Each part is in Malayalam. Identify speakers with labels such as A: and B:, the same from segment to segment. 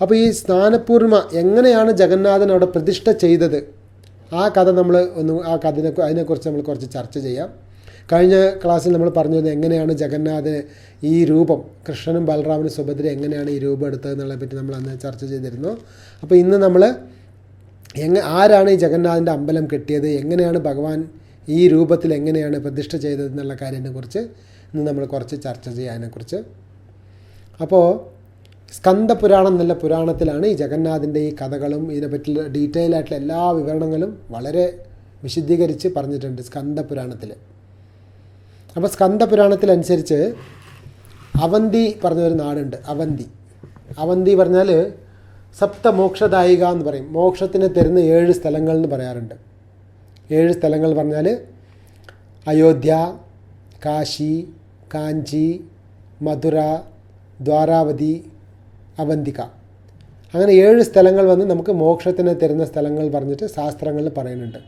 A: അപ്പോൾ ഈ സ്നാനപൂർണിമ എങ്ങനെയാണ് ജഗന്നാഥൻ അവിടെ പ്രതിഷ്ഠ ചെയ്തത്? ആ കഥ നമ്മൾ ഒന്ന് ആ കഥനെ അതിനെക്കുറിച്ച് നമ്മൾ കുറച്ച് ചർച്ച ചെയ്യാം. കഴിഞ്ഞ ക്ലാസ്സിൽ നമ്മൾ പറഞ്ഞത് എങ്ങനെയാണ് ജഗന്നാഥന് ഈ രൂപം കൃഷ്ണനും ബലറാമനും സുഭദ്ര എങ്ങനെയാണ് ഈ രൂപം എടുത്തത് എന്നുള്ളതിനെ പറ്റി നമ്മൾ അന്ന് ചർച്ച ചെയ്തിരുന്നു. അപ്പോൾ ഇന്ന് നമ്മൾ എങ്ങ ആരാണ് ഈ ജഗന്നാഥന്റെ അമ്പലം കെട്ടിയത്? എങ്ങനെയാണ് ഭഗവാൻ ഈ രൂപത്തിൽ എങ്ങനെയാണ് പ്രതിഷ്ഠ ചെയ്തത് എന്നുള്ള കാര്യത്തെക്കുറിച്ച് ഇന്ന് നമ്മൾ കുറച്ച് ചർച്ച ചെയ്യാം അതിനെക്കുറിച്ച്. അപ്പോൾ സ്കന്ദപുരാണം എന്നുള്ള പുരാണത്തിലാണ് ഈ ജഗന്നാഥിന്റെ ഈ കഥകളും ഇതിനെപ്പറ്റിയുള്ള ഡീറ്റെയിൽ ആയിട്ടുള്ള എല്ലാ വിവരണങ്ങളും വളരെ വിശദീകരിച്ച് പറഞ്ഞിട്ടുണ്ട് സ്കന്ദപുരാണത്തിൽ. അപ്പോൾ സ്കന്ദപുരാണത്തിലനുസരിച്ച് അവന്തി പറഞ്ഞ ഒരു നാടുണ്ട് അവന്തി. അവന്തി പറഞ്ഞാൽ സപ്തമോക്ഷദായിക എന്ന് പറയും. മോക്ഷത്തിന് തരുന്ന ഏഴ് സ്ഥലങ്ങൾ എന്ന് പറയാറുണ്ട്. ഏഴ് സ്ഥലങ്ങൾ പറഞ്ഞാൽ അയോധ്യ കാശി കാഞ്ചി മധുര ദ്വാരാവതി അവന്തിക. അങ്ങനെ ഏഴ് സ്ഥലങ്ങൾ വന്ന് നമുക്ക് മോക്ഷത്തിന് തരുന്ന സ്ഥലങ്ങൾ പറഞ്ഞിട്ട് ശാസ്ത്രങ്ങളിൽ പറയുന്നുണ്ട്.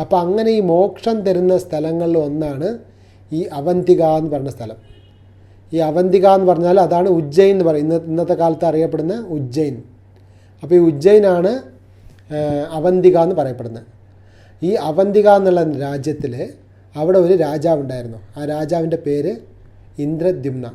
A: അപ്പോൾ അങ്ങനെ ഈ മോക്ഷം തരുന്ന സ്ഥലങ്ങളിൽ ഒന്നാണ് ഈ അവന്തിക എന്ന് പറഞ്ഞ സ്ഥലം. ഈ അവന്തിക എന്ന് പറഞ്ഞാൽ അതാണ് ഉജ്ജയിൻ എന്ന് പറയും ഇന്ന ഇന്നത്തെ കാലത്ത് അറിയപ്പെടുന്ന ഉജ്ജയിൻ അപ്പോൾ ഈ ഉജ്ജയിനാണ് അവന്തിക എന്ന് പറയപ്പെടുന്നത്. ഈ അവന്തിക എന്നുള്ള രാജ്യത്തിൽ അവിടെ ഒരു രാജാവുണ്ടായിരുന്നു. ആ രാജാവിന്റെ പേര് ഇന്ദ്രദ്യുമ്ന.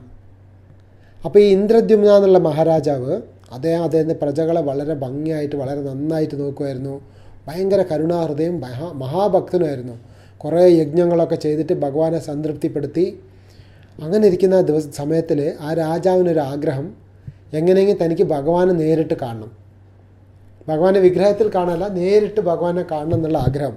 A: അപ്പോൾ ഈ ഇന്ദ്രദ്യുമ്ന എന്നുള്ള മഹാരാജാവ് അദ്ദേഹം അദ്ദേഹത്തിന്റെ പ്രജകളെ വളരെ ഭംഗിയായിട്ട് വളരെ നന്നായിട്ട് നോക്കുമായിരുന്നു. ഭയങ്കര കരുണാഹൃദയം മഹാ മഹാഭക്തനുമായിരുന്നു. കുറേ യജ്ഞങ്ങളൊക്കെ ചെയ്തിട്ട് ഭഗവാനെ സംതൃപ്തിപ്പെടുത്തി. അങ്ങനെ ഇരിക്കുന്ന ദിവസ സമയത്തിൽ ആ രാജാവിനൊരു ആഗ്രഹം എങ്ങനെയെങ്കിലും തനിക്ക് ഭഗവാനെ നേരിട്ട് കാണണം. ഭഗവാനെ വിഗ്രഹത്തിൽ കാണാനല്ല നേരിട്ട് ഭഗവാനെ കാണണം എന്നുള്ള ആഗ്രഹം.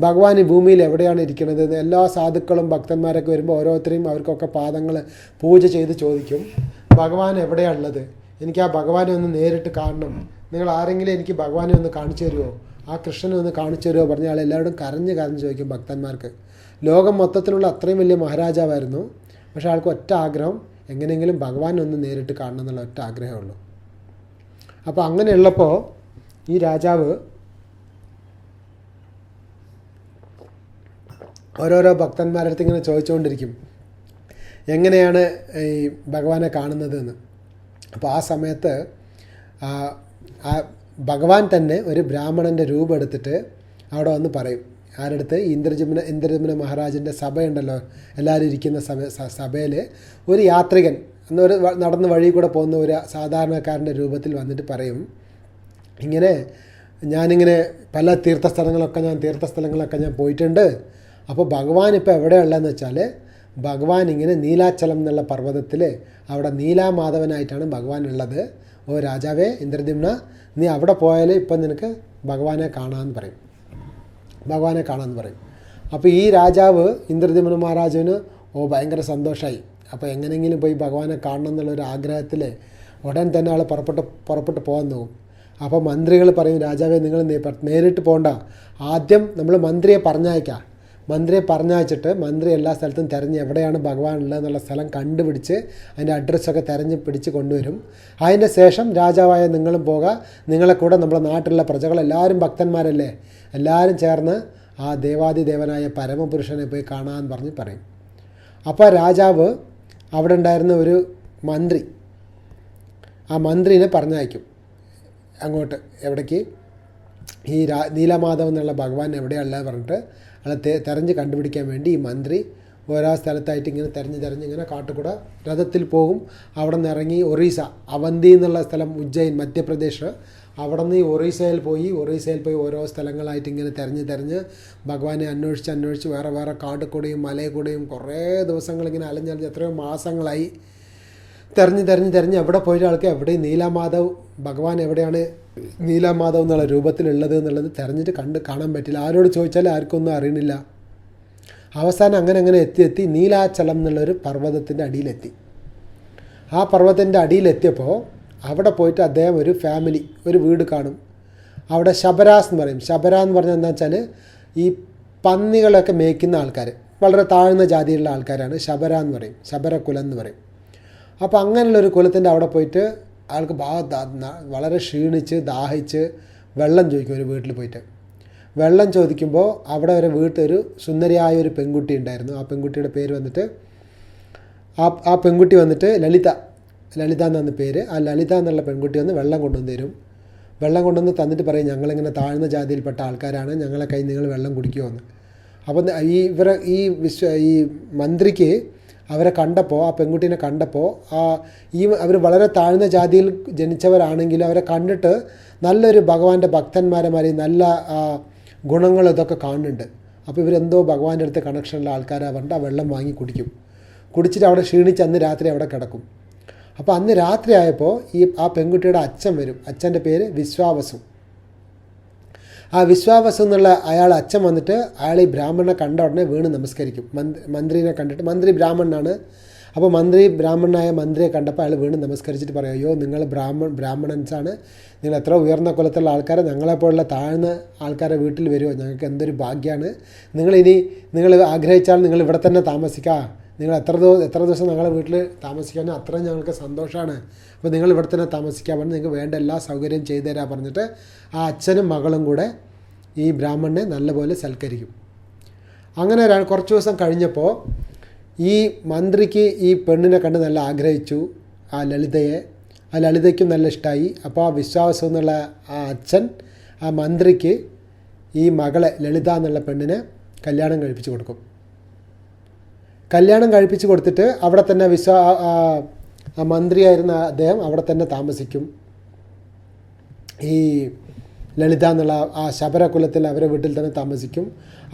A: ഭഗവാൻ ഈ ഭൂമിയിൽ എവിടെയാണ് ഇരിക്കുന്നത് എല്ലാ സാധുക്കളും ഭക്തന്മാരൊക്കെ വരുമ്പോൾ ഓരോരുത്തരെയും അവർക്കൊക്കെ പാദങ്ങൾ പൂജ ചെയ്ത് ചോദിക്കും. ഭഗവാൻ എവിടെയാണുള്ളത്? എനിക്ക് ആ ഭഗവാനെ ഒന്ന് നേരിട്ട് കാണണം. നിങ്ങൾ ആരെങ്കിലും എനിക്ക് ഭഗവാനെ ഒന്ന് കാണിച്ചു തരുമോ ആ കൃഷ്ണനെ ഒന്ന് കാണിച്ചു തരുമോ പറഞ്ഞ ആൾ എല്ലാവരും കരഞ്ഞ് കരഞ്ഞ് ചോദിക്കും ഭക്തന്മാർക്ക്. ലോകം മൊത്തത്തിലുള്ള അത്രയും വലിയ മഹാരാജാവായിരുന്നു. പക്ഷെ ആൾക്ക് ഒറ്റ ആഗ്രഹം എങ്ങനെയെങ്കിലും ഭഗവാനെ ഒന്ന് നേരിട്ട് കാണണം എന്നുള്ള ഒറ്റ ആഗ്രഹമേ ഉള്ളൂ. അപ്പോൾ അങ്ങനെയുള്ളപ്പോൾ ഈ രാജാവ് ഓരോരോ ഭക്തന്മാരുടെ അടുത്ത് ഇങ്ങനെ ചോദിച്ചുകൊണ്ടിരിക്കും. എങ്ങനെയാണ് ഈ ഭഗവാനെ കാണുന്നതെന്ന്. അപ്പോൾ ആ സമയത്ത് ആ ഭഗവാൻ തന്നെ ഒരു ബ്രാഹ്മണന്റെ രൂപം എടുത്തിട്ട് അവിടെ വന്ന് പറയും. ആരടുത്ത്? ഇന്ദ്രജമന ഇന്ദ്രജമന മഹാരാജന്റെ സഭയുണ്ടല്ലോ. എല്ലാവരും ഇരിക്കുന്ന സമയ സഭയിൽ ഒരു യാത്രികൻ എന്നൊരു നടന്ന വഴി കൂടെ പോകുന്ന ഒരു സാധാരണക്കാരന്റെ രൂപത്തിൽ വന്നിട്ട് പറയും. ഇങ്ങനെ ഞാനിങ്ങനെ പല തീർത്ഥസ്ഥലങ്ങളൊക്കെ ഞാൻ തീർത്ഥസ്ഥലങ്ങളൊക്കെ ഞാൻ പോയിട്ടുണ്ട്. അപ്പോൾ ഭഗവാൻ ഇപ്പോൾ എവിടെയുള്ളതെന്ന് വെച്ചാൽ ഭഗവാൻ ഇങ്ങനെ നീലാചലം എന്നുള്ള പർവതത്തിൽ അവിടെ നീലാമാധവനായിട്ടാണ് ഭഗവാൻ ഉള്ളത്. ഓ രാജാവേ ഇന്ദ്രദ്യുമ്ന നീ അവിടെ പോയാൽ ഇപ്പം നിനക്ക് ഭഗവാനെ കാണാമെന്ന് പറയും. ഭഗവാനെ കാണാമെന്ന് പറയും. അപ്പോൾ ഈ രാജാവ് ഇന്ദ്രദ്യുമ്ന മഹാരാജാവിന് ഓ ഭയങ്കര സന്തോഷമായി അപ്പോൾ എങ്ങനെയെങ്കിലും പോയി ഭഗവാനെ കാണണം എന്നുള്ളൊരു ആഗ്രഹത്തിൽ ഉടൻ തന്നെ ആൾ പുറപ്പെട്ട് പുറപ്പെട്ട് പോകാൻ നോക്കും. അപ്പോൾ മന്ത്രികൾ പറയും രാജാവേ നിങ്ങൾ നേരിട്ട് പോകണ്ട ആദ്യം നമ്മൾ മന്ത്രിയെ പറഞ്ഞയക്കാം. മന്ത്രിയെ പറഞ്ഞയച്ചിട്ട് മന്ത്രി എല്ലാ സ്ഥലത്തും തിരഞ്ഞ് എവിടെയാണ് ഭഗവാൻ ഉള്ളത് എന്നുള്ള സ്ഥലം കണ്ടുപിടിച്ച് അതിന്റെ അഡ്രസ്സൊക്കെ തിരഞ്ഞ് പിടിച്ച് കൊണ്ടുവരും. അതിന്റെ ശേഷം രാജാവായ നിങ്ങളും പോകാം. നിങ്ങളെ കൂടെ നമ്മുടെ നാട്ടിലുള്ള പ്രജകളെല്ലാവരും ഭക്തന്മാരല്ലേ? എല്ലാവരും ചേർന്ന് ആ ദേവാദിദേവനായ പരമപുരുഷനെ പോയി കാണാമെന്ന് പറഞ്ഞ് പറയും. അപ്പോൾ രാജാവ് അവിടെ ഉണ്ടായിരുന്ന ഒരു മന്ത്രി ആ മന്ത്രിനെ പറഞ്ഞയക്കും അങ്ങോട്ട് എവിടേക്ക്? ഈ രാ നീലമാധവ് എന്നുള്ള ഭഗവാൻ എവിടെയുള്ളത് പറഞ്ഞിട്ട് തെ തെരഞ്ഞ് കണ്ടുപിടിക്കാൻ വേണ്ടി ഈ മന്ത്രി ഓരോ സ്ഥലത്തായിട്ട് ഇങ്ങനെ തെരഞ്ഞ് തെരഞ്ഞ് ഇങ്ങനെ കാട്ടുകൂടെ രഥത്തിൽ പോകും. അവിടെ നിന്ന് ഇറങ്ങി ഒറീസ അവന്തി എന്നുള്ള സ്ഥലം ഉജ്ജയിൻ മധ്യപ്രദേശ്. അവിടെ നിന്ന് ഈ ഒറീസയിൽ പോയി ഒറീസയിൽ പോയി ഓരോ സ്ഥലങ്ങളായിട്ട് ഇങ്ങനെ തെരഞ്ഞ് തെരഞ്ഞ് ഭഗവാനെ അന്വേഷിച്ച് അന്വേഷിച്ച് വേറെ വേറെ കാട്ടുകൂടെയും കൂടെയും കൂടെയും കുറേ ദിവസങ്ങൾ ഇങ്ങനെ അലഞ്ഞലഞ്ഞ് എത്രയോ മാസങ്ങളായി തെരഞ്ഞ് തെരഞ്ഞ് തെരഞ്ഞ് എവിടെ പോയ ആൾക്ക് എവിടെ നീലാമാധവ് ഭഗവാൻ എവിടെയാണ് നീലാമാധവ് എന്നുള്ള രൂപത്തിലുള്ളത് എന്നുള്ളത് തെരഞ്ഞിട്ട് കണ്ട് കാണാൻ പറ്റില്ല. ആരോട് ചോദിച്ചാലും ആർക്കൊന്നും അറിയണില്ല. അവസാനം അങ്ങനെ അങ്ങനെ എത്തി എത്തി നീലാചലം എന്നുള്ളൊരു പർവതത്തിന്റെ അടിയിലെത്തി. ആ പർവതത്തിന്റെ അടിയിലെത്തിയപ്പോൾ അവിടെ പോയിട്ട് അദ്ദേഹം ഒരു ഫാമിലി ഒരു വീട് കാണും. അവിടെ ശബരാസ് എന്ന് പറയും. ശബര എന്ന് പറഞ്ഞാൽ എന്താ വെച്ചാൽ ഈ പന്നികളൊക്കെ മേയ്ക്കുന്ന ആൾക്കാർ വളരെ താഴ്ന്ന ജാതിയിലുള്ള ആൾക്കാരാണ് ശബര എന്ന് പറയും. ശബരകുലം എന്ന് പറയും. അപ്പോൾ അങ്ങനെയുള്ളൊരു കുലത്തിന്റെ അവിടെ പോയിട്ട് ആൾക്ക് വളരെ ക്ഷീണിച്ച് ദാഹിച്ച് വെള്ളം ചോദിക്കും ഒരു വീട്ടിൽ പോയിട്ട്. വെള്ളം ചോദിക്കുമ്പോൾ അവിടെ ഒരു വീട്ടൊരു സുന്ദരിയായ ഒരു പെൺകുട്ടി ഉണ്ടായിരുന്നു. ആ പെൺകുട്ടിയുടെ പേര് വന്നിട്ട് ആ ആ പെൺകുട്ടി വന്നിട്ട് ലളിത ലളിത എന്നാണ് പേര്. ആ ലളിത എന്നുള്ള പെൺകുട്ടി വന്ന് വെള്ളം കൊണ്ടുവന്ന് തരും. വെള്ളം കൊണ്ടുവന്ന് തന്നിട്ട് പറയും ഞങ്ങളിങ്ങനെ താഴ്ന്ന ജാതിയിൽപ്പെട്ട ആൾക്കാരാണ്. ഞങ്ങളെ കയ്യിൽ നിങ്ങൾ വെള്ളം കുടിക്കുമോ എന്ന്. അപ്പം ഈ ഇവരെ ഈ വിശ്വ ഈ മന്ത്രിക്ക് അവരെ കണ്ടപ്പോൾ ആ പെൺകുട്ടീനെ കണ്ടപ്പോൾ ആ ഈ അവർ വളരെ താഴ്ന്ന ജാതിയിൽ ജനിച്ചവരാണെങ്കിലും അവരെ കണ്ടിട്ട് നല്ലൊരു ഭഗവാന്റെ ഭക്തന്മാരെ മാറി നല്ല ഗുണങ്ങൾ ഇതൊക്കെ കാണുന്നുണ്ട്. അപ്പോൾ ഇവരെന്തോ ഭഗവാന്റെ അടുത്ത് കണക്ഷനുള്ള ആൾക്കാരാണ് പറഞ്ഞിട്ട് ആ വെള്ളം വാങ്ങി കുടിക്കും. കുടിച്ചിട്ട് അവിടെ ക്ഷീണിച്ച് അന്ന് രാത്രി അവിടെ കിടക്കും. അപ്പോൾ അന്ന് രാത്രി ആയപ്പോൾ ഈ ആ പെൺകുട്ടിയുടെ അച്ഛൻ വരും. അച്ഛന്റെ പേര് വിശ്വാവസു. ആ വിശ്വാസം എന്നുള്ള അയാൾ അച്ഛൻ വന്നിട്ട് അയാൾ ഈ ബ്രാഹ്മണനെ കണ്ട ഉടനെ വീണ് നമസ്കരിക്കും. മന്ത്രി മന്ത്രിനെ കണ്ടിട്ട് മന്ത്രി ബ്രാഹ്മണനാണ്. അപ്പോൾ മന്ത്രി ബ്രാഹ്മണനായ മന്ത്രിയെ കണ്ടപ്പോൾ അയാൾ വീണ് നമസ്കരിച്ചിട്ട് പറയും അയ്യോ നിങ്ങൾ ബ്രാഹ്മൺ ബ്രാഹ്മണൻസാണ്. നിങ്ങൾ എത്ര ഉയർന്ന കുലത്തുള്ള ആൾക്കാരെ. ഞങ്ങളെപ്പോലുള്ള താഴ്ന്ന ആൾക്കാരെ വീട്ടിൽ വരുമോ ഞങ്ങൾക്ക് എന്തൊരു ഭാഗ്യമാണ് നിങ്ങളിനി നിങ്ങൾ ആഗ്രഹിച്ചാൽ നിങ്ങൾ ഇവിടെ തന്നെ താമസിക്കുക നിങ്ങൾ എത്ര ദിവസം എത്ര ദിവസം ഞങ്ങളെ വീട്ടിൽ താമസിക്കാൻ അത്രയും ഞങ്ങൾക്ക് സന്തോഷമാണ് അപ്പോൾ നിങ്ങൾ ഇവിടെ തന്നെ താമസിക്കാൻ പറഞ്ഞ് നിങ്ങൾക്ക് വേണ്ട എല്ലാ സൗകര്യവും ചെയ്തു തരാൻ പറഞ്ഞിട്ട് ആ അച്ഛനും മകളും കൂടെ ഈ ബ്രാഹ്മണനെ നല്ലപോലെ സൽക്കരിക്കും. അങ്ങനെ കുറച്ച് ദിവസം കഴിഞ്ഞപ്പോൾ ഈ മന്ത്രിക്ക് ഈ പെണ്ണിനെ കണ്ട് നല്ല ആഗ്രഹിച്ചു ആ ലളിതയെ. ആ ലളിതയ്ക്കും നല്ല ഇഷ്ടമായി അപ്പോൾ ആ വിശ്വാസം എന്നുള്ള ആ അച്ഛൻ ആ മന്ത്രിക്ക് ഈ മകളെ ലളിത എന്നുള്ള പെണ്ണിനെ കല്യാണം കഴിപ്പിച്ചു കൊടുക്കും. കല്യാണം കഴിപ്പിച്ച് കൊടുത്തിട്ട് അവിടെ തന്നെ വിശ്വാ മന്ത്രിയായിരുന്ന അദ്ദേഹം അവിടെ തന്നെ താമസിക്കും. ഈ ലളിത എന്നുള്ള ആ ശബരകുലത്തിൽ അവരെ വീട്ടിൽ തന്നെ താമസിക്കും.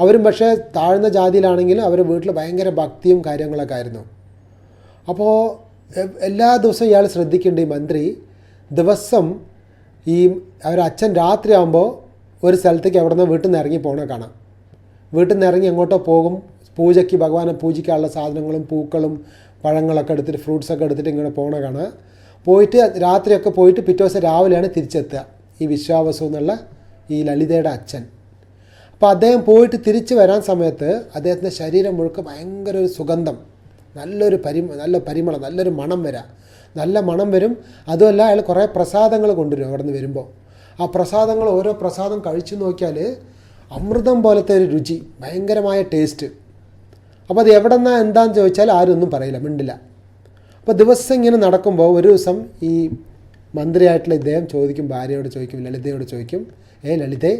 A: അവരും പക്ഷേ താഴ്ന്ന ജാതിയിലാണെങ്കിലും അവരുടെ വീട്ടിൽ ഭയങ്കര ഭക്തിയും കാര്യങ്ങളൊക്കെ ആയിരുന്നു. അപ്പോൾ എല്ലാ ദിവസവും ഇയാൾ ശ്രദ്ധിക്കേണ്ട ഈ മന്ത്രി ദിവസം ഈ അവരുടെ അച്ഛൻ രാത്രിയാകുമ്പോൾ ഒരു സ്ഥലത്തേക്ക് അവിടെ നിന്ന് വീട്ടിൽ നിന്ന് ഇറങ്ങി പോകണ കാണാം. വീട്ടിൽ നിന്ന് ഇറങ്ങി എങ്ങോട്ടോ പോകും. പൂജയ്ക്ക് ഭഗവാനെ പൂജിക്കാനുള്ള സാധനങ്ങളും പൂക്കളും പഴങ്ങളൊക്കെ എടുത്തിട്ട് ഫ്രൂട്ട്സൊക്കെ എടുത്തിട്ട് ഇങ്ങനെ പോണ കാണാം പോയിട്ട് രാത്രിയൊക്കെ പോയിട്ട് പിറ്റേ ദിവസം രാവിലെയാണ് തിരിച്ചെത്തുക. ഈ വിശ്വാവസു എന്നുള്ള ഈ ലളിതയുടെ അച്ഛൻ. അപ്പോൾ അദ്ദേഹം പോയിട്ട് തിരിച്ച് വരാൻ സമയത്ത് അദ്ദേഹത്തിന്റെ ശരീരം മുഴുക്ക ഭയങ്കര ഒരു സുഗന്ധം. നല്ലൊരു പരി നല്ല പരിമളം നല്ലൊരു മണം വരാം. നല്ല മണം വരും. അതുമല്ല അയാൾ കുറേ പ്രസാദങ്ങൾ കൊണ്ടുവരും അവിടെ നിന്ന് വരുമ്പോൾ ആ പ്രസാദങ്ങൾ ഓരോ പ്രസാദം കഴിച്ചു നോക്കിയാൽ അമൃതം പോലത്തെ ഒരു രുചി ഭയങ്കരമായ ടേസ്റ്റ് അപ്പോൾ അത് എവിടെ നിന്നാ എന്താണെന്ന് ചോദിച്ചാൽ ആരും ഒന്നും പറയില്ല മിണ്ടില്ല. അപ്പോൾ ദിവസം ഇങ്ങനെ നടക്കുമ്പോൾ ഒരു ദിവസം ഈ മന്ത്രിയായിട്ടുള്ള ഇദ്ദേഹം ചോദിക്കും ഭാര്യയോട് ചോദിക്കും ലളിതയോട് ചോദിക്കും ഏ ലളിതേ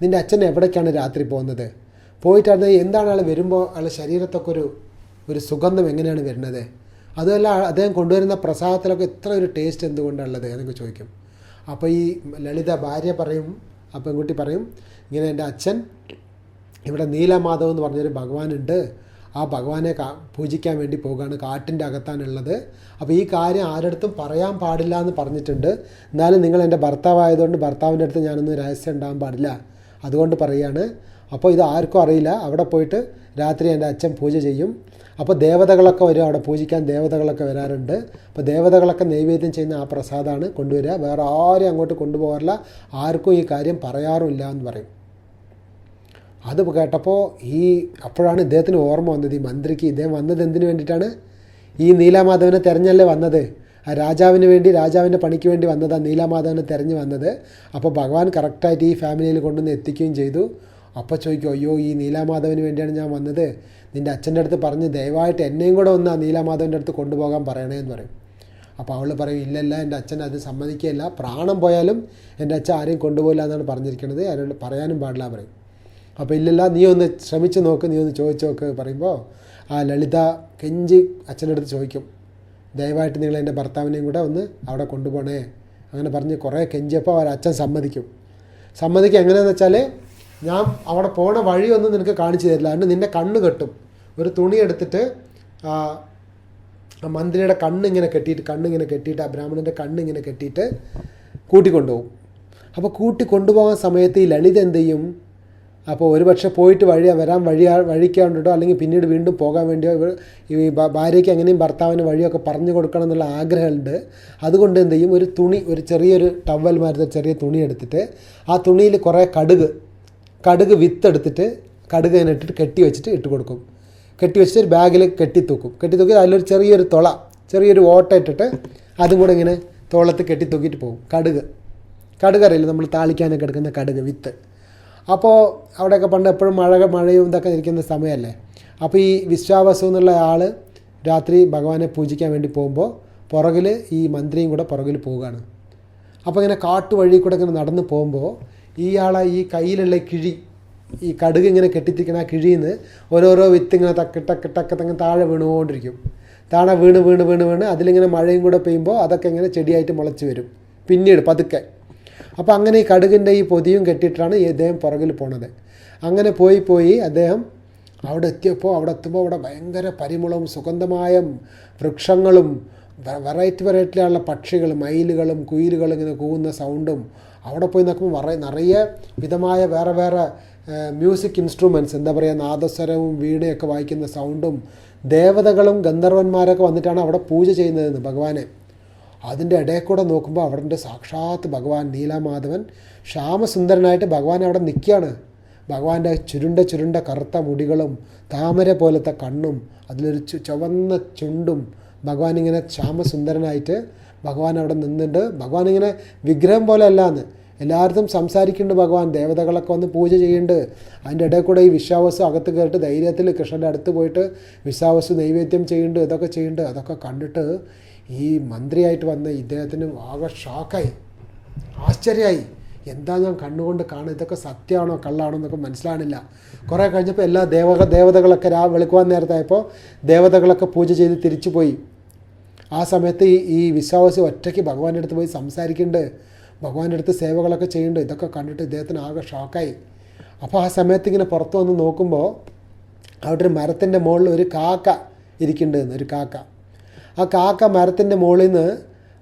A: നിന്റെ അച്ഛൻ എവിടേക്കാണ് രാത്രി പോകുന്നത്? പോയിട്ടാണ് എന്താണ് ആൾ വരുമ്പോൾ ആളുടെ ശരീരത്തൊക്കെ ഒരു ഒരു സുഗന്ധം എങ്ങനെയാണ് വരുന്നത്? അതുമല്ല അദ്ദേഹം കൊണ്ടുവരുന്ന പ്രസാദത്തിലൊക്കെ ഇത്ര ഒരു ടേസ്റ്റ് എന്തുകൊണ്ടുള്ളത് എന്നൊക്കെ ചോദിക്കും. അപ്പോൾ ഈ ലളിത ഭാര്യ പറയും ആ പെൺകുട്ടി പറയും ഇങ്ങനെ എന്റെ അച്ഛൻ ഇവിടെ നീലമാധവ് എന്ന് പറഞ്ഞൊരു ഭഗവാനുണ്ട് ആ ഭഗവാനെ പൂജിക്കാൻ വേണ്ടി പോകുകയാണ് കാട്ടിന്റെ അകത്താണുള്ളത്. അപ്പോൾ ഈ കാര്യം ആരടുത്തും പറയാൻ പാടില്ല എന്ന് പറഞ്ഞിട്ടുണ്ട്. എന്നാലും നിങ്ങൾ എന്റെ ഭർത്താവായതുകൊണ്ട് ഭർത്താവിന്റെ അടുത്ത് ഞാനൊന്നും രഹസ്യം ഉണ്ടാകാൻ പാടില്ല. അതുകൊണ്ട് പറയുകയാണ് അപ്പോൾ ഇത് ആർക്കും അറിയില്ല. അവിടെ പോയിട്ട് രാത്രി എന്റെ അച്ഛൻ പൂജ ചെയ്യും. അപ്പോൾ ദേവതകളൊക്കെ വരും അവിടെ പൂജിക്കാൻ ദേവതകളൊക്കെ വരാറുണ്ട്. അപ്പോൾ ദേവതകളൊക്കെ നൈവേദ്യം ചെയ്യുന്ന ആ പ്രസാദമാണ് കൊണ്ടുവരിക. വേറെ ആരും അങ്ങോട്ട് കൊണ്ടുപോകാറില്ല. ആർക്കും ഈ കാര്യം പറയാറുമില്ല എന്ന് പറയും. അത് കേട്ടപ്പോൾ ഈ അപ്പോഴാണ് ഇദ്ദേഹത്തിന് ഓർമ്മ വന്നത്. ഈ മന്ത്രിക്ക് ഇദ്ദേഹം വന്നത് എന്തിനു വേണ്ടിയിട്ടാണ്? ഈ നീലാമാധവനെ തെരഞ്ഞല്ലേ വന്നത്? ആ രാജാവിന് വേണ്ടി രാജാവിന്റെ പണിക്ക് വേണ്ടി വന്നതാണ് നീലാമാധവനെ തെരഞ്ഞു വന്നത്. അപ്പോൾ ഭഗവാൻ കറക്റ്റായിട്ട് ഈ ഫാമിലിയിൽ കൊണ്ടുവന്ന് എത്തിക്കുകയും ചെയ്തു. അപ്പോൾ ചോദിക്കും അയ്യോ ഈ നീലാമാധവന് വേണ്ടിയാണ് ഞാൻ വന്നത്? നിന്റെ അച്ഛന്റെ അടുത്ത് പറഞ്ഞ് ദയവായിട്ട് എന്നെയും കൂടെ ഒന്ന് ആ നീലാമാധവന്റെ അടുത്ത് കൊണ്ടുപോകാൻ പറയണേ എന്ന് പറയും. അപ്പോൾ അവൾ പറയും ഇല്ലല്ല എന്റെ അച്ഛൻ അത് സമ്മതിക്കുകയല്ല. പ്രാണം പോയാലും എന്റെ അച്ഛൻ ആരെയും കൊണ്ടുപോകില്ല എന്നാണ് പറഞ്ഞിരിക്കുന്നത് അതിനോട് പറയാനും പാടില്ല പറയും. അപ്പോൾ ഇല്ലല്ല നീ ഒന്ന് ശ്രമിച്ച് നോക്ക് നീ ഒന്ന് ചോദിച്ചു നോക്ക് പറയുമ്പോൾ ആ ലളിത കെഞ്ചി അച്ഛന്റെ അടുത്ത് ചോദിക്കും. ദയവായിട്ട് നിങ്ങൾ എന്റെ ഭർത്താവിനെയും കൂടെ ഒന്ന് അവിടെ കൊണ്ടുപോകണേ അങ്ങനെ പറഞ്ഞ് കുറേ കെഞ്ചിയപ്പോൾ അവർ അച്ഛൻ സമ്മതിക്കും. സമ്മതിക്കുക എങ്ങനെയാണെന്ന് വെച്ചാൽ ഞാൻ അവിടെ പോണ വഴിയൊന്നും നിനക്ക് കാണിച്ചു തരില്ല. അതിന് നിന്റെ കണ്ണ് കെട്ടും. ഒരു തുണി എടുത്തിട്ട് ആ, മന്ത്രിയുടെ കണ്ണിങ്ങനെ കെട്ടിയിട്ട് കണ്ണിങ്ങനെ കെട്ടിയിട്ട് ആ ബ്രാഹ്മണന്റെ കണ്ണിങ്ങനെ കെട്ടിയിട്ട് കൂട്ടിക്കൊണ്ടുപോകും. അപ്പോൾ കൂട്ടി കൊണ്ടുപോകാൻ സമയത്ത് ഈ ലളിത എന്ത് ചെയ്യും? അപ്പോൾ ഒരുപക്ഷെ പോയിട്ട് വഴി വരാൻ വഴി വഴിക്കാണ്ടോ അല്ലെങ്കിൽ പിന്നീട് വീണ്ടും പോകാൻ വേണ്ടിയോ ഇവർ ഈ ഭാര്യയ്ക്ക് എങ്ങനെയും ഭർത്താവിന് വഴിയൊക്കെ പറഞ്ഞു കൊടുക്കണം എന്നുള്ള ആഗ്രഹമുണ്ട്. അതുകൊണ്ട് എന്ത് ചെയ്യും? ഒരു തുണി ഒരു ചെറിയൊരു ടവൽ മാരുത ചെറിയ തുണി എടുത്തിട്ട് ആ തുണിയിൽ കുറേ കടുക് കടുക് വിത്തെടുത്തിട്ട് കടുക് അതിനിട്ടിട്ട് കെട്ടി വെച്ചിട്ട് ഇട്ട് കൊടുക്കും. കെട്ടി വെച്ചിട്ട് ഒരു ബാഗിൽ കെട്ടി തൂക്കി അതിലൊരു ചെറിയൊരു തുള ചെറിയൊരു ഓട്ട ഇട്ടിട്ട് അതും കൂടെ ഇങ്ങനെ തോളത്ത് കെട്ടി തൂക്കിയിട്ട് പോകും. കടുക്. കടുക് അറിയില്ല നമ്മൾ താളിക്കാനൊക്കെ എടുക്കുന്ന കടുക് വിത്ത്. അപ്പോൾ അവിടെയൊക്കെ പണ്ട് എപ്പോഴും മഴ മഴയും ഇതൊക്കെ ഇരിക്കുന്ന സമയമല്ലേ? അപ്പോൾ ഈ വിശ്വാവസു എന്നുള്ള ആൾ രാത്രി ഭഗവാനെ പൂജിക്കാൻ വേണ്ടി പോകുമ്പോൾ പുറകിൽ ഈ മന്ത്രിയും കൂടെ പുറകിൽ പോവുകയാണ്. അപ്പോൾ ഇങ്ങനെ കാട്ടുവഴി കൂടെ ഇങ്ങനെ നടന്ന് പോകുമ്പോൾ ഇയാളെ ഈ കയ്യിലുള്ള കിഴി ഈ കടുക് ഇങ്ങനെ കെട്ടിത്തിരിക്കുന്ന ആ കിഴിയിൽ നിന്ന് ഓരോരോ വിത്ത് ഇങ്ങനെ തക്ക് ടക്ക് തങ്ങ് താഴെ വീണുകൊണ്ടിരിക്കും. താഴെ വീണ് വീണ് വീണ് വീണ് അതിലിങ്ങനെ മഴയും കൂടെ പെയ്യുമ്പോൾ അതൊക്കെ ഇങ്ങനെ ചെടിയായിട്ട് മുളച്ച് വരും. പിന്നീട് പതുക്കെ. അപ്പോൾ അങ്ങനെ ഈ കടുകിന്റെ ഈ പൊതിയും കെട്ടിയിട്ടാണ് ഈ അദ്ദേഹം പുറകിൽ പോണത്. അങ്ങനെ പോയി പോയി അദ്ദേഹം അവിടെ എത്തിയപ്പോൾ അവിടെ എത്തുമ്പോൾ അവിടെ ഭയങ്കര പരിമളവും സുഗന്ധമായ വൃക്ഷങ്ങളും വെറൈറ്റി വെറൈറ്റിയുള്ള പക്ഷികളും മയിലുകളും കുയിലുകളും ഇങ്ങനെ കൂവുന്ന സൗണ്ടും അവിടെ പോയി നോക്കുമ്പോൾ വറ നിറയെ വിധമായ വേറെ വേറെ മ്യൂസിക് ഇൻസ്ട്രുമെന്റ്സ് എന്താ പറയുക നാദസ്വരവും വീണയൊക്കെ വായിക്കുന്ന സൗണ്ടും ദേവതകളും ഗന്ധർവന്മാരൊക്കെ വന്നിട്ടാണ് അവിടെ പൂജ ചെയ്യുന്നതെന്ന് ഭഗവാനെ. അതിന്റെ ഇടയിൽ കൂടെ നോക്കുമ്പോൾ അവിടെ സാക്ഷാത്ത് ഭഗവാൻ നീലമാധവൻ ശ്യാമസുന്ദരനായിട്ട് ഭഗവാൻ അവിടെ നിൽക്കുകയാണ്. ഭഗവാന്റെ ചുരുണ്ട ചുരുണ്ട കറുത്ത മുടികളും താമര പോലത്തെ കണ്ണും അതിലൊരു ചുവന്ന ചുണ്ടും ഭഗവാൻ ഇങ്ങനെ ശ്യാമസുന്ദരനായിട്ട് ഭഗവാൻ അവിടെ നിന്നിട്ട് ഭഗവാൻ ഇങ്ങനെ വിഗ്രഹം പോലെ അല്ലാന്ന് എല്ലായിടത്തും സംസാരിക്കുന്നുണ്ട് ഭഗവാൻ. ദേവതകളൊക്കെ വന്ന് പൂജ ചെയ്യുന്നുണ്ട്. അതിന്റെ ഇടയിൽ കൂടെ ഈ വിശ്വാസം അകത്ത് കയറിയിട്ട് ധൈര്യത്തിൽ കൃഷ്ണന്റെ അടുത്ത് പോയിട്ട് വിശ്വാസം നൈവേദ്യം ചെയ്യുന്നുണ്ട് ഇതൊക്കെ ചെയ്യുന്നുണ്ട് അതൊക്കെ കണ്ടിട്ട് ഈ മന്ത്രിയായിട്ട് വന്ന ഇദ്ദേഹത്തിന് ആകെ ഷോക്കായി. ആശ്ചര്യമായി. എന്താ ഞാൻ കണ്ണുകൊണ്ട് കാണും ഇതൊക്കെ സത്യമാണോ കള്ളാണോ എന്നൊക്കെ മനസ്സിലാണില്ല കുറേ കഴിഞ്ഞപ്പോൾ എല്ലാ ദേവ ദേവതകളൊക്കെ രാ വെളുക്കുവാൻ നേരത്തായപ്പോൾ ദേവതകളൊക്കെ പൂജ ചെയ്ത് തിരിച്ചു പോയി ആ സമയത്ത് ഈ ഈ വിശ്വാസി ഒറ്റയ്ക്ക് ഭഗവാന്റെ അടുത്ത് പോയി സംസാരിക്കുന്നുണ്ട്. ഭഗവാന്റെ അടുത്ത് സേവകളൊക്കെ ചെയ്യുന്നുണ്ട്. ഇതൊക്കെ കണ്ടിട്ട് ഇദ്ദേഹത്തിന് ആകെ ഷോക്കായി. അപ്പോൾ ആ സമയത്ത് ഇങ്ങനെ പുറത്ത് വന്ന് നോക്കുമ്പോൾ അവിടെ ഒരു മരത്തിന്റെ മുകളിൽ ഒരു കാക്ക ഇരിക്കുന്നുണ്ട് ഒരു കാക്ക. ആ കാക്ക മരത്തിന്റെ മുകളിൽ നിന്ന്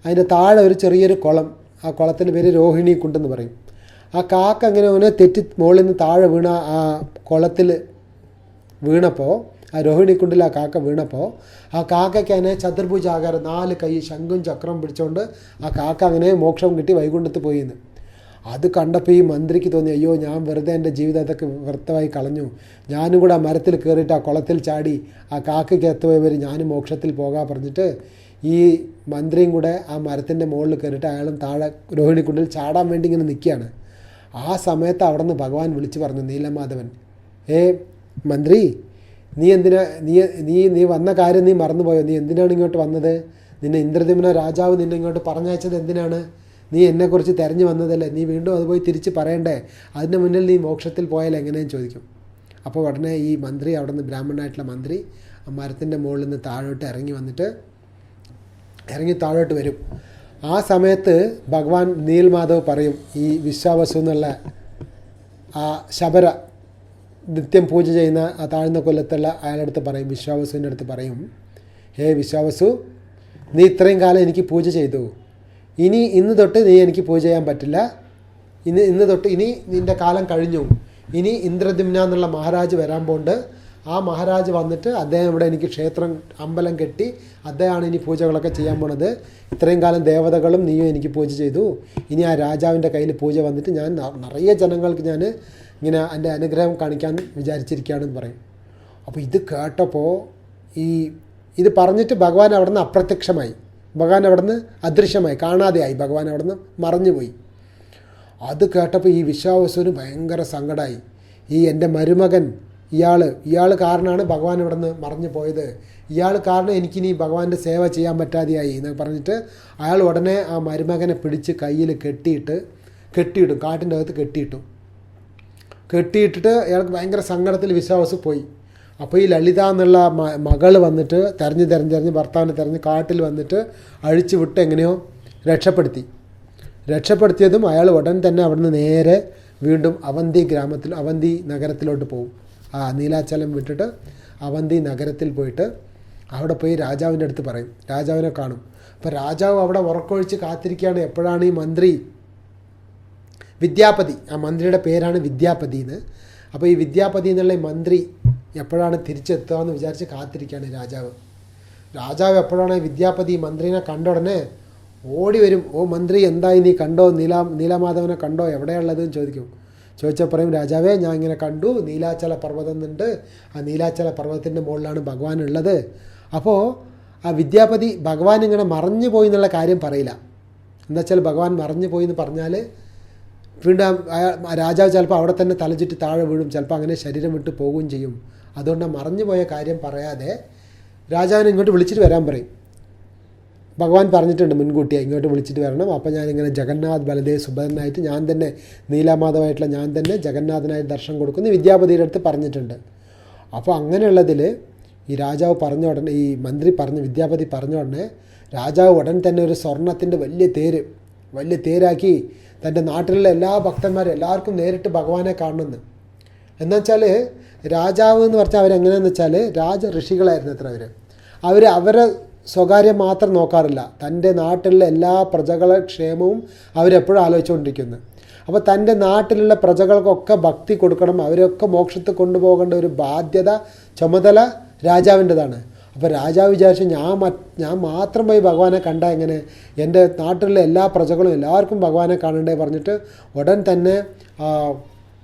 A: അതിന്റെ താഴെ ഒരു ചെറിയൊരു കുളം. ആ കുളത്തിന്റെ പേര് രോഹിണി കുണ്ടെന്ന് പറയും. ആ കാക്ക അങ്ങനെ അവനെ തെറ്റി മുകളിൽ നിന്ന് താഴെ വീണ ആ കുളത്തിൽ വീണപ്പോൾ ആ രോഹിണിക്കുണ്ടിൽ ആ കാക്ക വീണപ്പോൾ ആ കാക്കയ്ക്ക് അതിനെ ചതുർഭുജാകാരം നാല് കൈ ശംഖും ചക്രം പിടിച്ചുകൊണ്ട് ആ കാക്ക അങ്ങനെ മോക്ഷം കിട്ടി വൈകുണ്ഠത്ത് പോയിന്ന്. അത് കണ്ടപ്പോൾ ഈ മന്ത്രിക്ക് തോന്നി അയ്യോ ഞാൻ വെറുതെ എന്റെ ജീവിതം അതൊക്കെ വ്യർത്ഥമായി കളഞ്ഞു. ഞാനും കൂടെ ആ മരത്തിൽ കയറിയിട്ട് ആ കുളത്തിൽ ചാടി ആ കാക്കയ്ക്ക് എത്തുപോയവർ ഞാനും മോക്ഷത്തിൽ പോകാൻ പറഞ്ഞിട്ട് ഈ മന്ത്രിയും കൂടെ ആ മരത്തിന്റെ മുകളിൽ കയറിയിട്ട് അയാളും താഴെ രോഹിണിക്കുണ്ടിൽ ചാടാൻ വേണ്ടി ഇങ്ങനെ നിൽക്കുകയാണ്. ആ സമയത്ത് അവിടെ നിന്ന് ഭഗവാൻ വിളിച്ചു പറഞ്ഞു നീലമാധവൻ ഏ മന്ത്രി നീ എന്തിനാ നീ നീ നീ വന്ന കാര്യം നീ മറന്നുപോയോ? നീ എന്തിനാണ് ഇങ്ങോട്ട് വന്നത്? നിന്നെ ഇന്ദ്രദിമന രാജാവ് നിന്നെ ഇങ്ങോട്ട് പറഞ്ഞയച്ചത് എന്തിനാണ്? നീ എന്നെക്കുറിച്ച് തിരഞ്ഞു വന്നതല്ലേ? നീ വീണ്ടും അത് പോയി തിരിച്ച് പറയണ്ടേ? അതിന്റെ മുന്നിൽ നീ മോക്ഷത്തിൽ പോയാൽ എങ്ങനെയും ചോദിക്കും. അപ്പോൾ ഉടനെ ഈ മന്ത്രി അവിടെ നിന്ന് ബ്രാഹ്മണനായിട്ടുള്ള മന്ത്രി ആ മരത്തിന്റെ മുകളിൽ നിന്ന് താഴോട്ട് ഇറങ്ങി വന്നിട്ട് ഇറങ്ങി താഴോട്ട് വരും. ആ സമയത്ത് ഭഗവാൻ നീൽമാധവ് പറയും ഈ വിശ്വാവസു എന്നുള്ള ആ ശബര നിത്യം പൂജ ചെയ്യുന്ന ആ താഴ്ന്ന കൊല്ലത്തുള്ള അയാളുടെ അടുത്ത് പറയും വിശ്വാവസുവിന്റെ അടുത്ത് പറയും ഹേ വിശ്വാവസു നീ ഇത്രയും കാലം എനിക്ക് പൂജ ചെയ്തു. ഇനി ഇന്ന് തൊട്ട് നീ എനിക്ക് പൂജ ചെയ്യാൻ പറ്റില്ല. ഇന്ന് ഇന്ന് തൊട്ട് ഇനി നിന്റെ കാലം കഴിഞ്ഞു. ഇനി ഇന്ദ്രദിംന എന്നുള്ള മഹാരാജ് വരാൻ പോണ്ട്. ആ മഹാരാജ് വന്നിട്ട് അദ്ദേഹം ഇവിടെ എനിക്ക് ക്ഷേത്രം അമ്പലം കെട്ടി അദ്ദേഹമാണ് ഇനി പൂജകളൊക്കെ ചെയ്യാൻ പോണത്. ഇത്രയും കാലം ദേവതകളും നീയും എനിക്ക് പൂജ ചെയ്തു. ഇനി ആ രാജാവിന്റെ കയ്യിൽ പൂജ വന്നിട്ട് ഞാൻ നിറയെ ജനങ്ങൾക്ക് ഞാൻ ഇങ്ങനെ എന്റെ അനുഗ്രഹം കാണിക്കാൻ വിചാരിച്ചിരിക്കുകയാണെന്ന് പറയും. അപ്പോൾ ഇത് കേട്ടപ്പോൾ ഈ ഇത് പറഞ്ഞിട്ട് ഭഗവാൻ അവിടെ നിന്ന് അപ്രത്യക്ഷമായി. ഭഗവാൻ അവിടെ നിന്ന് അദൃശ്യമായി കാണാതെയായി ഭഗവാൻ അവിടെ നിന്ന് മറഞ്ഞുപോയി. അത് കേട്ടപ്പോൾ ഈ വിശ്വാവസുവിന് ഭയങ്കര സങ്കടമായി ഈ എന്റെ മരുമകൻ ഇയാൾ ഇയാൾ കാരണമാണ് ഭഗവാൻ ഇവിടെ നിന്ന് മറഞ്ഞു പോയത് ഇയാൾ കാരണം എനിക്കിനി ഭഗവാന്റെ സേവ ചെയ്യാൻ പറ്റാതെയായി എന്ന് പറഞ്ഞിട്ട് അയാൾ ഉടനെ ആ മരുമകനെ പിടിച്ച് കയ്യിൽ കെട്ടിയിട്ട് കെട്ടിയിട്ടു കാട്ടിന്റെ അകത്ത് കെട്ടിയിട്ടു. കെട്ടിയിട്ടിട്ട് അയാൾക്ക് ഭയങ്കര സങ്കടത്തിൽ വിശ്വാസം പോയി. അപ്പോൾ ഈ ലളിത എന്നുള്ള മകൾ വന്നിട്ട് തെരഞ്ഞ് തെരഞ്ഞ് തെരഞ്ഞ് ഭർത്താവിനെ തെരഞ്ഞ് കാട്ടിൽ വന്നിട്ട് അഴിച്ചു വിട്ട് എങ്ങനെയോ രക്ഷപ്പെടുത്തി. രക്ഷപ്പെടുത്തിയതും അയാൾ ഉടൻ തന്നെ അവിടുന്ന് നേരെ വീണ്ടും അവന്തി ഗ്രാമത്തിൽ അവന്തി നഗരത്തിലോട്ട് പോകും ആ നീലാചലം വിട്ടിട്ട് അവന്തി നഗരത്തിൽ പോയിട്ട് അവിടെ പോയി രാജാവിന്റെ അടുത്ത് പറയും. രാജാവിനെ കാണും. അപ്പോൾ രാജാവ് അവിടെ ഉറക്കൊഴിച്ച് കാത്തിരിക്കുകയാണ്. എപ്പോഴാണ് ഈ മന്ത്രി? വിദ്യാപതി. ആ മന്ത്രിയുടെ പേരാണ് വിദ്യാപതി എന്ന്. അപ്പോൾ ഈ വിദ്യാപതി എന്നുള്ള മന്ത്രി എപ്പോഴാണ് തിരിച്ചെത്തുക എന്ന് വിചാരിച്ച് കാത്തിരിക്കുകയാണ് രാജാവ്. രാജാവ് എപ്പോഴാണ് വിദ്യാപതി മന്ത്രിനെ കണ്ട ഉടനെ ഓടി വരും. ഓ മന്ത്രി എന്തായി നീ കണ്ടോ? നീല നീലമാധവനെ കണ്ടോ? എവിടെയുള്ളതെന്ന് ചോദിക്കും. ചോദിച്ചാൽ പറയും രാജാവേ ഞാൻ ഇങ്ങനെ കണ്ടു. നീലാചല പർവതം ഉണ്ട് ആ നീലാചല പർവതത്തിന്റെ മുകളിലാണ് ഭഗവാൻ ഉള്ളത്. അപ്പോൾ ആ വിദ്യാപതി ഭഗവാൻ ഇങ്ങനെ മറഞ്ഞു പോയി എന്നുള്ള കാര്യം പറയില്ല. എന്താ വെച്ചാൽ ഭഗവാൻ മറഞ്ഞു പോയി എന്ന് പറഞ്ഞാൽ വീണ്ടും രാജാവ് ചിലപ്പോൾ അവിടെ തന്നെ തലചുറ്റി താഴെ വീഴും ചിലപ്പോൾ അങ്ങനെ ശരീരം വിട്ട് പോവുകയും ചെയ്യും. അതുകൊണ്ട് മറഞ്ഞു പോയ കാര്യം പറയാതെ രാജാവിനെ ഇങ്ങോട്ട് വിളിച്ചിട്ട് വരാൻ പറയും. ഭഗവാൻ പറഞ്ഞിട്ടുണ്ട് മുൻകൂട്ടിയെ ഇങ്ങോട്ട് വിളിച്ചിട്ട് വരണം. അപ്പോൾ ഞാനിങ്ങനെ ജഗന്നാഥ് ബലദേവ് സുഭദ്രനായിട്ട് ഞാൻ തന്നെ നീലാമാധവായിട്ടുള്ള ഞാൻ തന്നെ ജഗന്നാഥനായിട്ട് ദർശനം കൊടുക്കുന്നു വിദ്യാപതിയുടെ അടുത്ത് പറഞ്ഞിട്ടുണ്ട്. അപ്പോൾ അങ്ങനെയുള്ളതിൽ ഈ രാജാവ് പറഞ്ഞ ഉടനെ ഈ മന്ത്രി പറഞ്ഞ വിദ്യാപതി പറഞ്ഞ ഉടനെ രാജാവ് ഉടൻ തന്നെ ഒരു സ്വർണത്തിന്റെ വലിയ തേര് വലിയ തേരാക്കി തന്റെ നാട്ടിലുള്ള എല്ലാ ഭക്തന്മാരും എല്ലാവർക്കും നേരിട്ട് ഭഗവാനെ കാണുമെന്ന് എന്ന് വെച്ചാൽ രാജാവ് എന്ന് പറഞ്ഞാൽ അവരെങ്ങനെയാണെന്ന് വെച്ചാൽ രാജ ഋഷികളായിരുന്നു അത്ര അവർ അവർ അവരെ സ്വകാര്യം മാത്രം നോക്കാറില്ല. തന്റെ നാട്ടിലുള്ള എല്ലാ പ്രജകളെ ക്ഷേമവും അവരെപ്പോഴും ആലോചിച്ചുകൊണ്ടിരിക്കുന്നു. അപ്പോൾ തന്റെ നാട്ടിലുള്ള പ്രജകൾക്കൊക്കെ ഭക്തി കൊടുക്കണം അവരൊക്കെ മോക്ഷത്തിൽ കൊണ്ടുപോകേണ്ട ഒരു ബാധ്യത ചുമതല രാജാവിന്റെതാണ്. അപ്പോൾ രാജാവ് വിചാരിച്ചു ഞാൻ ഞാൻ മാത്രം പോയി ഭഗവാനെ കണ്ട എങ്ങനെ? എന്റെ നാട്ടിലുള്ള എല്ലാ പ്രജകളും എല്ലാവർക്കും ഭഗവാനെ കാണണ്ടേ പറഞ്ഞിട്ട് ഉടൻ തന്നെ